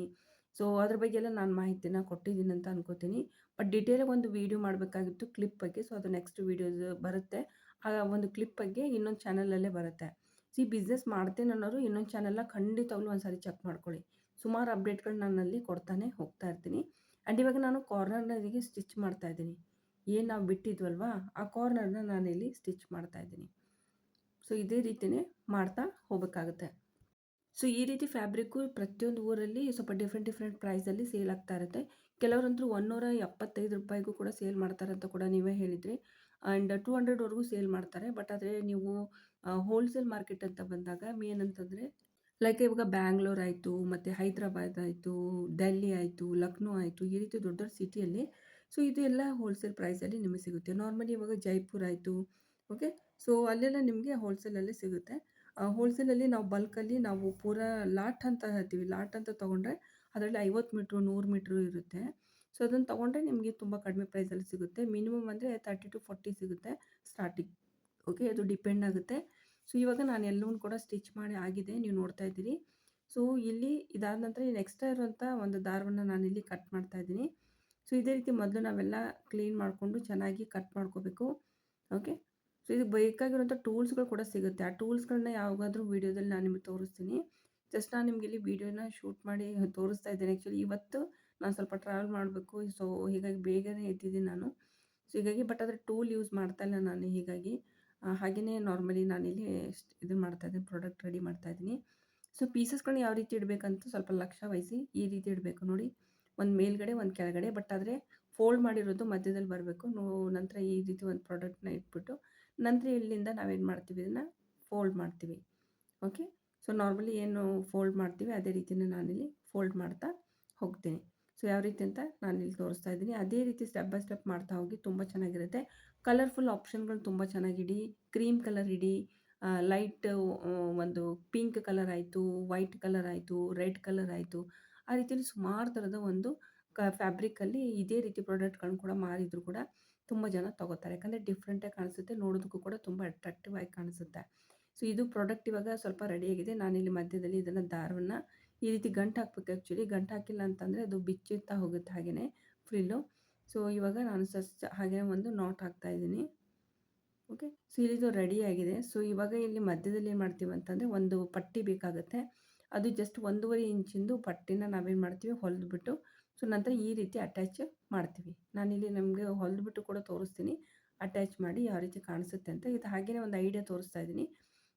ಸೊ ಅದ್ರ ಬಗ್ಗೆ ಎಲ್ಲ ನಾನು ಮಾಹಿತಿನ ಕೊಟ್ಟಿದ್ದೀನಿ ಅಂತ ಅನ್ಕೋತೀನಿ. ಬಟ್ ಡೀಟೇಲಾಗಿ ಒಂದು ವಿಡಿಯೋ ಮಾಡಬೇಕಾಗಿತ್ತು ಕ್ಲಿಪ್ ಬಗ್ಗೆ. ಸೊ ಅದು ನೆಕ್ಸ್ಟ್ ವೀಡಿಯೋಸ್ ಬರುತ್ತೆ. ಆ ಒಂದು ಕ್ಲಿಪ್ ಬಗ್ಗೆ ಇನ್ನೊಂದು ಚಾನಲಲ್ಲೇ ಬರುತ್ತೆ. ಸಿ ಬಿಸ್ನೆಸ್ ಮಾಡ್ತೇನೆ ಅನ್ನೋರು ಇನ್ನೊಂದು ಚಾನಲ್‌ನ ಖಂಡಿತವಾಗ್ಲೂ ಒಂದು ಸಾರಿ ಚೆಕ್ ಮಾಡ್ಕೊಳ್ಳಿ. ಸುಮಾರು ಅಪ್ಡೇಟ್‌ಗಳು ಅಲ್ಲಿ ಕೊಡ್ತಾನೆ ಹೋಗ್ತಾ ಇರ್ತೀನಿ. ಆ್ಯಂಡ್ ಇವಾಗ ನಾನು ಕಾರ್ನರ್‌ನರಿಗೆ ಸ್ಟಿಚ್ ಮಾಡ್ತಾ ಇದ್ದೀನಿ. ಏನು ನಾವು ಬಿಟ್ಟಿದ್ವಲ್ವಾ ಆ ಕಾರ್ನರ್‌ನ ನಾನಿಲ್ಲಿ ಸ್ಟಿಚ್ ಮಾಡ್ತಾ ಇದ್ದೀನಿ. ಸೊ ಇದೇ ರೀತಿಯೇ ಮಾಡ್ತಾ ಹೋಗಬೇಕಾಗುತ್ತೆ. ಸೊ ಈ ರೀತಿ ಫ್ಯಾಬ್ರಿಕ್ಕು ಪ್ರತಿಯೊಂದು ಊರಲ್ಲಿ ಸ್ವಲ್ಪ ಡಿಫ್ರೆಂಟ್ ಡಿಫ್ರೆಂಟ್ ಪ್ರೈಸಲ್ಲಿ ಸೇಲ್ ಆಗ್ತಾ ಇರುತ್ತೆ. ಕೆಲವರಂತೂ ಒನ್ನೂರ ಎಪ್ಪತ್ತೈದು ರೂಪಾಯಿಗೂ ಕೂಡ ಸೇಲ್ ಮಾಡ್ತಾರೆ ಅಂತ ಕೂಡ ನೀವೇ ಹೇಳಿದ್ರಿ. ಆ್ಯಂಡ್ ಟೂ ಹಂಡ್ರೆಡ್ವರೆಗೂ ಸೇಲ್ ಮಾಡ್ತಾರೆ. ಬಟ್ ಆದರೆ ನೀವು ಹೋಲ್‌ಸೇಲ್ ಮಾರ್ಕೆಟ್ ಅಂತ ಬಂದಾಗ ಮೇನ್ ಅಂತಂದರೆ ಲೈಕ್ ಇವಾಗ ಬ್ಯಾಂಗ್ಳೂರ್ ಆಯಿತು, ಮತ್ತು ಹೈದರಾಬಾದ್ ಆಯಿತು, ಡೆಲ್ಲಿ ಆಯಿತು, ಲಕ್ನೋ ಆಯಿತು ಈ ರೀತಿ ದೊಡ್ಡ ದೊಡ್ಡ ಸಿಟಿಯಲ್ಲಿ ಸೊ ಇದು ಎಲ್ಲ ಹೋಲ್‌ಸೇಲ್ ಪ್ರೈಸಲ್ಲಿ ನಿಮಗೆ ಸಿಗುತ್ತೆ. ನಾರ್ಮಲಿ ಇವಾಗ ಜೈಪುರ್ ಆಯಿತು. ಓಕೆ. ಸೊ ಅಲ್ಲೆಲ್ಲ ನಿಮಗೆ ಹೋಲ್ಸೇಲಲ್ಲೇ ಸಿಗುತ್ತೆ. ಹೋಲ್‌ಸೇಲಲ್ಲಿ ನಾವು ಬಲ್ಕಲ್ಲಿ ನಾವು ಪೂರಾ ಲಾಟ್ ಅಂತ ಹೇಳ್ತೀವಿ. ಲಾಟ್ ಅಂತ ತೊಗೊಂಡ್ರೆ ಅದರಲ್ಲಿ 50 ಮೀಟ್ರು, ನೂರು ಮೀಟ್ರು ಇರುತ್ತೆ. ಸೊ, ಅದನ್ನು ತೊಗೊಂಡ್ರೆ ನಿಮಗೆ ತುಂಬ ಕಡಿಮೆ ಪ್ರೈಸಲ್ಲಿ ಸಿಗುತ್ತೆ. ಮಿನಿಮಮ್ ಅಂದರೆ 30-40 ಸಿಗುತ್ತೆ ಸ್ಟಾರ್ಟಿಂಗ್. ಓಕೆ. ಅದು ಡಿಪೆಂಡ್ ಆಗುತ್ತೆ. ಸೊ ಇವಾಗ ನಾನು ಎಲ್ಲೂ ಕೂಡ ಸ್ಟಿಚ್ ಮಾಡಿ ಆಗಿದೆ. ನೀವು ನೋಡ್ತಾ ಇದ್ದೀರಿ. ಸೊ ಇಲ್ಲಿ ಇದಾದ ನಂತರ ಇನ್ನು ಎಕ್ಸ್ಟ್ರಾ ಇರುವಂಥ ಒಂದು ದಾರವನ್ನು ನಾನಿಲ್ಲಿ ಕಟ್ ಮಾಡ್ತಾ ಇದ್ದೀನಿ. ಸೊ ಇದೇ ರೀತಿ ಮೊದಲು ನಾವೆಲ್ಲ ಕ್ಲೀನ್ ಮಾಡಿಕೊಂಡು ಚೆನ್ನಾಗಿ ಕಟ್ ಮಾಡ್ಕೋಬೇಕು. ಓಕೆ. ಸೊ ಇದಕ್ಕೆ ಬೇಕಾಗಿರುವಂಥ ಟೂಲ್ಸ್‌ಗಳು ಕೂಡ ಸಿಗುತ್ತೆ. ಆ ಟೂಲ್ಸ್‌ಗಳನ್ನ ಯಾವಾಗಾದರೂ ವೀಡಿಯೋದಲ್ಲಿ ನಾನು ನಿಮಗೆ ತೋರಿಸ್ತೀನಿ. ಜಸ್ಟ್ ನಾನು ನಿಮಗೆ ಇಲ್ಲಿ ವೀಡಿಯೋನ ಶೂಟ್ ಮಾಡಿ ತೋರಿಸ್ತಾ ಇದ್ದೇನೆ. ಆ್ಯಕ್ಚುಲಿ ಇವತ್ತು ನಾನು ಸ್ವಲ್ಪ ಟ್ರಾವೆಲ್ ಮಾಡಬೇಕು. ಸೊ ಹೀಗಾಗಿ ಬೇಗನೆ ಎದ್ದಿದ್ದೀನಿ ನಾನು. ಸೊ ಹೀಗಾಗಿ ಬಟ್ ಆದರೆ ಟೂಲ್ ಯೂಸ್ ಮಾಡ್ತಾ ಇಲ್ಲ ನಾನು ಹೀಗಾಗಿ. ಹಾಗೆಯೇ ನಾರ್ಮಲಿ ನಾನಿಲ್ಲಿ ಇದು ಮಾಡ್ತಾ ಇದ್ದೀನಿ ಪ್ರಾಡಕ್ಟ್ ರೆಡಿ ಮಾಡ್ತಾ ಇದ್ದೀನಿ. ಸೊ ಪೀಸಸ್‌ಗಳನ್ನ ಯಾವ ರೀತಿ ಇಡಬೇಕಂತ ಸ್ವಲ್ಪ ಲಕ್ಷ್ಯ ವಹಿಸಿ ಈ ರೀತಿ ಇಡಬೇಕು ನೋಡಿ. ಒಂದು ಮೇಲ್ಗಡೆ, ಒಂದು ಕೆಳಗಡೆ ಬಟ್ ಆದರೆ ಫೋಲ್ಡ್ ಮಾಡಿರೋದು ಮಧ್ಯದಲ್ಲಿ ಬರಬೇಕು. ನೋ, ನಂತರ ಈ ರೀತಿ ಒಂದು ಪ್ರಾಡಕ್ಟ್‌ನ ಇಟ್ಬಿಟ್ಟು ನಂತರ ಇಲ್ಲಿಂದ ನಾವೇನು ಮಾಡ್ತೀವಿ ಇದನ್ನು ಫೋಲ್ಡ್ ಮಾಡ್ತೀವಿ. ಓಕೆ. ಸೊ ನಾರ್ಮಲಿ ಏನು ಫೋಲ್ಡ್ ಮಾಡ್ತೀವಿ, ಅದೇ ರೀತಿಯೇ ನಾನಿಲ್ಲಿ ಫೋಲ್ಡ್ ಮಾಡ್ತಾ ಹೋಗ್ತೀನಿ. ಸೊ ಯಾವ ರೀತಿ ಅಂತ ನಾನು ಇಲ್ಲಿ ತೋರಿಸ್ತಾ ಇದ್ದೀನಿ. ಅದೇ ರೀತಿ ಸ್ಟೆಪ್ ಬೈ ಸ್ಟೆಪ್ ಮಾಡ್ತಾ ಹೋಗಿ ತುಂಬ ಚೆನ್ನಾಗಿರುತ್ತೆ. ಕಲರ್‌ಫುಲ್ ಆಪ್ಷನ್‌ಗಳು ತುಂಬ ಚೆನ್ನಾಗಿಡಿ. ಕ್ರೀಮ್ ಕಲರ್ ಇಡಿ. ಲೈಟ್ ಒಂದು ಪಿಂಕ್ ಕಲರ್ ಆಯಿತು, ವೈಟ್ ಕಲರ್ ಆಯಿತು, ರೆಡ್ ಕಲರ್ ಆಯಿತು. ಆ ರೀತಿಯಲ್ಲಿ ಸುಮಾರು ಥರದ ಒಂದು ಕ ಫ್ಯಾಬ್ರಿಕ್ಕಲ್ಲಿ ಇದೇ ರೀತಿ ಪ್ರಾಡಕ್ಟ್‌ಗಳನ್ನ ಕೂಡ ಮಾರಿದ್ರು ಕೂಡ ತುಂಬ ಜನ ತಗೋತಾರೆ. ಯಾಕಂದರೆ ಡಿಫ್ರೆಂಟಾಗಿ ಕಾಣಿಸುತ್ತೆ. ನೋಡೋದಕ್ಕೂ ಕೂಡ ತುಂಬ ಅಟ್ರಾಕ್ಟಿವ್ ಆಗಿ ಕಾಣಿಸುತ್ತೆ. ಸೊ ಇದು ಪ್ರಾಡಕ್ಟ್ ಇವಾಗ ಸ್ವಲ್ಪ ರೆಡಿಯಾಗಿದೆ. ನಾನಿಲ್ಲಿ ಮಧ್ಯದಲ್ಲಿ ಇದನ್ನು ದಾರವನ್ನು ಈ ರೀತಿ ಗಂಟು ಹಾಕ್ಬೇಕು ಆ್ಯಕ್ಚುಲಿ ಗಂಟು ಹಾಕಿಲ್ಲ ಅಂತಂದರೆ ಅದು ಬಿಚ್ಚುತ್ತಾ ಹೋಗುತ್ತೆ ಹಾಗೆಯೇ ಫ್ರಿಲ್ಲು. ಸೊ ಇವಾಗ ನಾನು ಸಸ್ ಹಾಗೆ ಒಂದು ನಾಟ್ ಹಾಕ್ತಾ ಇದ್ದೀನಿ. ಓಕೆ. ಸೊ ಇದು ರೆಡಿಯಾಗಿದೆ. ಸೊ ಇವಾಗ ಇಲ್ಲಿ ಮಧ್ಯದಲ್ಲಿ ಏನು ಮಾಡ್ತೀವಿ ಅಂತಂದರೆ ಒಂದು ಪಟ್ಟಿ ಬೇಕಾಗುತ್ತೆ. ಅದು ಜಸ್ಟ್ 1.5 ಇಂಚಿಂದು ಪಟ್ಟಿನ ನಾವೇನು ಮಾಡ್ತೀವಿ ಹೊಲಿದ್ಬಿಟ್ಟು ಸೊ ನಂತರ ಈ ರೀತಿ ಅಟ್ಯಾಚ್ ಮಾಡ್ತೀವಿ. ನಾನಿಲ್ಲಿ ನಮಗೆ ಹೊಲಿದ್ಬಿಟ್ಟು ಕೂಡ ತೋರಿಸ್ತೀನಿ. ಅಟ್ಯಾಚ್ ಮಾಡಿ ಯಾವ ರೀತಿ ಕಾಣಿಸುತ್ತೆ ಅಂತ. ಇದು ಹಾಗೆಯೇ ಒಂದು ಐಡಿಯಾ ತೋರಿಸ್ತಾ ಇದ್ದೀನಿ.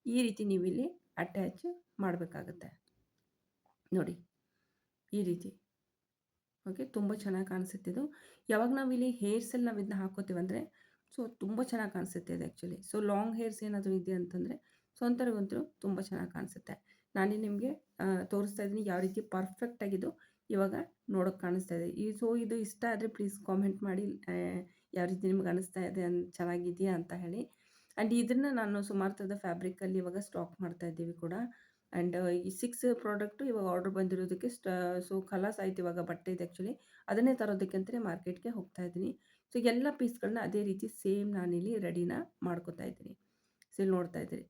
ಈ ರೀತಿ ನೀವಿಲ್ಲಿ ಅಟ್ಯಾಚ್ ಮಾಡಬೇಕಾಗುತ್ತೆ. ನೋಡಿ. ಈ ರೀತಿ. ಓಕೆ. ತುಂಬ ಚೆನ್ನಾಗಿ ಕಾಣಿಸುತ್ತೆ ಇದು. ಯಾವಾಗ ನಾವಿಲ್ಲಿ ಹೇರ್ಸಲ್ಲಿ ನಾವು ಇದನ್ನ ಹಾಕೋತೀವಂದರೆ ಸೊ ತುಂಬ ಚೆನ್ನಾಗಿ ಕಾಣಿಸುತ್ತೆ ಇದು ಆ್ಯಕ್ಚುಲಿ. ಸೊ ಲಾಂಗ್ ಹೇರ್ಸ್ ಏನಾದರೂ ಇದೆ ಅಂತಂದರೆ ಸೊ ಅಂಥವ್ರಿಗಂತೂ ತುಂಬ ಚೆನ್ನಾಗಿ ಕಾಣಿಸುತ್ತೆ. ನಾನೇ ನಿಮಗೆ ತೋರಿಸ್ತಾ ಇದ್ದೀನಿ ಯಾವ ರೀತಿ ಪರ್ಫೆಕ್ಟಾಗಿದ್ದು ಇವಾಗ ನೋಡೋಕೆ ಕಾಣಿಸ್ತಾ ಇದೆ. ಈ, ಸೊ ಇದು ಇಷ್ಟ ಆದರೆ ಪ್ಲೀಸ್ ಕಾಮೆಂಟ್ ಮಾಡಿ ಯಾವ ರೀತಿ ನಿಮ್ಗೆ ಅನಿಸ್ತಾ ಇದೆ ಅನ್, ಚೆನ್ನಾಗಿದೆಯಾ ಅಂತ ಹೇಳಿ. ಆ್ಯಂಡ್ ಇದನ್ನು ನಾನು ಸುಮಾರು ಥರದ ಫ್ಯಾಬ್ರಿಕಲ್ಲಿ ಇವಾಗ ಸ್ಟಾಕ್ ಮಾಡ್ತಾ ಇದ್ದೀವಿ ಕೂಡ. ಆ್ಯಂಡ್ ಈ ಸಿಕ್ಸ್ ಪ್ರಾಡಕ್ಟು ಇವಾಗ ಆರ್ಡರ್ ಬಂದಿರೋದಕ್ಕೆ ಸ್ಟ ಸೊ ಕಲರ್ಸ್ ಆಯ್ತು ಇವಾಗ ಬಟ್ಟೆ ಇದೆ ಆ್ಯಕ್ಚುಲಿ. ಅದನ್ನೇ ತರೋದಕ್ಕೆ ಅಂತಲೇ ಮಾರ್ಕೆಟ್‌ಗೆ ಹೋಗ್ತಾ ಇದ್ದೀನಿ. ಸೊ ಎಲ್ಲ ಪೀಸ್‌ಗಳನ್ನ ಅದೇ ರೀತಿ ಸೇಮ್ ನಾನಿಲ್ಲಿ ರೆಡಿನ ಮಾಡ್ಕೊತಾ ಇದ್ದೀನಿ. ಸೊ ಇಲ್ಲಿ ನೋಡ್ತಾ ಇದ್ದೀನಿ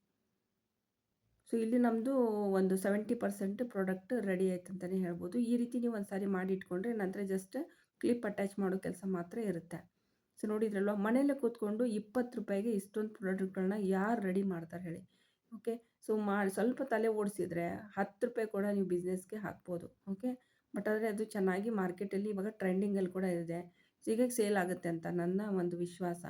ಸೊ ಇಲ್ಲಿ ನಮ್ಮದು ಒಂದು 70% ಪ್ರಾಡಕ್ಟ್ ರೆಡಿ ಆಯ್ತು ಅಂತಲೇ ಹೇಳ್ಬೋದು. ಈ ರೀತಿ ನೀವು ಒಂದು ಸಾರಿ ಮಾಡಿ ಇಟ್ಕೊಂಡ್ರೆ ನಂತರ ಜಸ್ಟ್ ಕ್ಲಿಪ್ ಅಟ್ಯಾಚ್ ಮಾಡೋ ಕೆಲಸ ಮಾತ್ರ ಇರುತ್ತೆ. ಸೊ ನೋಡಿದ್ರಲ್ವ ಮನೆಯಲ್ಲೇ ಕೂತ್ಕೊಂಡು ಇಪ್ಪತ್ತು ರೂಪಾಯಿಗೆ ಇಷ್ಟೊಂದು ಪ್ರಾಡಕ್ಟ್‌ಗಳನ್ನ ಯಾರು ರೆಡಿ ಮಾಡ್ತಾರೆ ಹೇಳಿ. ಓಕೆ. ಸೊ ಮಾಡಿ ಸ್ವಲ್ಪ ತಲೆ ಓಡಿಸಿದ್ರೆ ಹತ್ತು ರೂಪಾಯಿ ಕೂಡ ನೀವು ಬಿಸ್ನೆಸ್‌ಗೆ ಹಾಕ್ಬೋದು. ಓಕೆ. ಬಟ್ ಆದರೆ ಅದು ಚೆನ್ನಾಗಿ ಮಾರ್ಕೆಟಲ್ಲಿ ಇವಾಗ ಟ್ರೆಂಡಿಂಗಲ್ಲಿ ಕೂಡ ಇದೆ. ಸೊ ಹೀಗಾಗಿ ಸೇಲ್ ಆಗುತ್ತೆ ಅಂತ ನನ್ನ ಒಂದು ವಿಶ್ವಾಸ.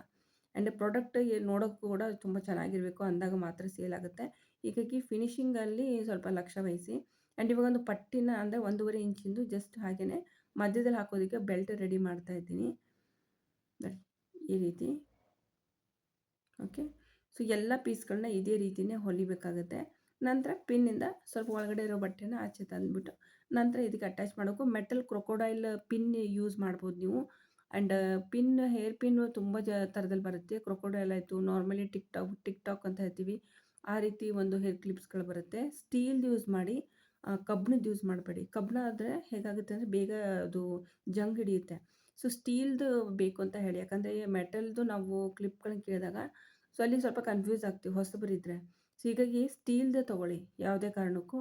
ಆ್ಯಂಡ್ ಪ್ರಾಡಕ್ಟ್ ನೋಡೋಕ್ಕೂ ಕೂಡ ತುಂಬ ಚೆನ್ನಾಗಿರಬೇಕು ಅಂದಾಗ ಮಾತ್ರ ಸೇಲ್ ಆಗುತ್ತೆ. ಹೀಗಾಗಿ ಫಿನಿಷಿಂಗಲ್ಲಿ ಸ್ವಲ್ಪ ಲಕ್ಷ ವಹಿಸಿ. ಆ್ಯಂಡ್ ಇವಾಗ ಒಂದು ಪಟ್ಟಿನ ಅಂದರೆ 1.5 ಇಂಚಿಂದು ಜಸ್ಟ್ ಹಾಗೇನೇ ಮಧ್ಯದಲ್ಲಿ ಹಾಕೋದಕ್ಕೆ ಬೆಲ್ಟ್ ರೆಡಿ ಮಾಡ್ತಾ ಇದ್ದೀನಿ. ಈ ರೀತಿ. ಓಕೆ. ಸೊ ಎಲ್ಲ ಪೀಸ್‌ಗಳನ್ನ ಇದೇ ರೀತಿಯೇ ಹೊಲಿಬೇಕಾಗುತ್ತೆ. ನಂತರ ಪಿನ್ನಿಂದ ಸ್ವಲ್ಪ ಒಳಗಡೆ ಇರೋ ಬಟ್ಟೆನ ಆಚೆ ತಂದುಬಿಟ್ಟು ನಂತರ ಇದಕ್ಕೆ ಅಟ್ಯಾಚ್ ಮಾಡಬೇಕು. ಮೆಟಲ್ ಕ್ರೊಕೊಡೈಲ್ ಪಿನ್ ಯೂಸ್ ಮಾಡ್ಬೋದು ನೀವು. ಆ್ಯಂಡ್ ಪಿನ್ ಹೇರ್ ಪಿನ್ನು ತುಂಬ ಜ ಥರದಲ್ಲಿ ಬರುತ್ತೆ. ಕ್ರೊಕೊಡೈಲ್ ಆಯಿತು, normally tick tock tick tock ಅಂತ ಹೇಳ್ತೀವಿ. ಆ ರೀತಿ ಒಂದು ಹೇರ್ ಕ್ಲಿಪ್ಸ್‌ಗಳು ಬರುತ್ತೆ. ಸ್ಟೀಲ್‌ದು ಯೂಸ್ ಮಾಡಿ. ಕಬ್ಬಿಣದ ಯೂಸ್ ಮಾಡಬೇಡಿ. ಕಬ್ಬಿಣ ಆದರೆ ಹೇಗಾಗುತ್ತೆ ಅಂದರೆ ಬೇಗ ಅದು ಜಂಗ್ ಹಿಡಿಯುತ್ತೆ. ಸೊ ಸ್ಟೀಲ್‌ದು ಬೇಕು ಅಂತ ಹೇಳಿ. ಯಾಕಂದರೆ ಮೆಟಲ್‌ದು ನಾವು ಕ್ಲಿಪ್‌ಗಳನ್ನ ಕೇಳಿದಾಗ ಸೊ ಅಲ್ಲಿ ಸ್ವಲ್ಪ ಕನ್ಫ್ಯೂಸ್ ಆಗ್ತೀವಿ, ಹೊಸಬರಿದ್ರೆ. ಸೊ ಹೀಗಾಗಿ ಸ್ಟೀಲ್‌ದೇ ತೊಗೊಳ್ಳಿ, ಯಾವುದೇ ಕಾರಣಕ್ಕೂ.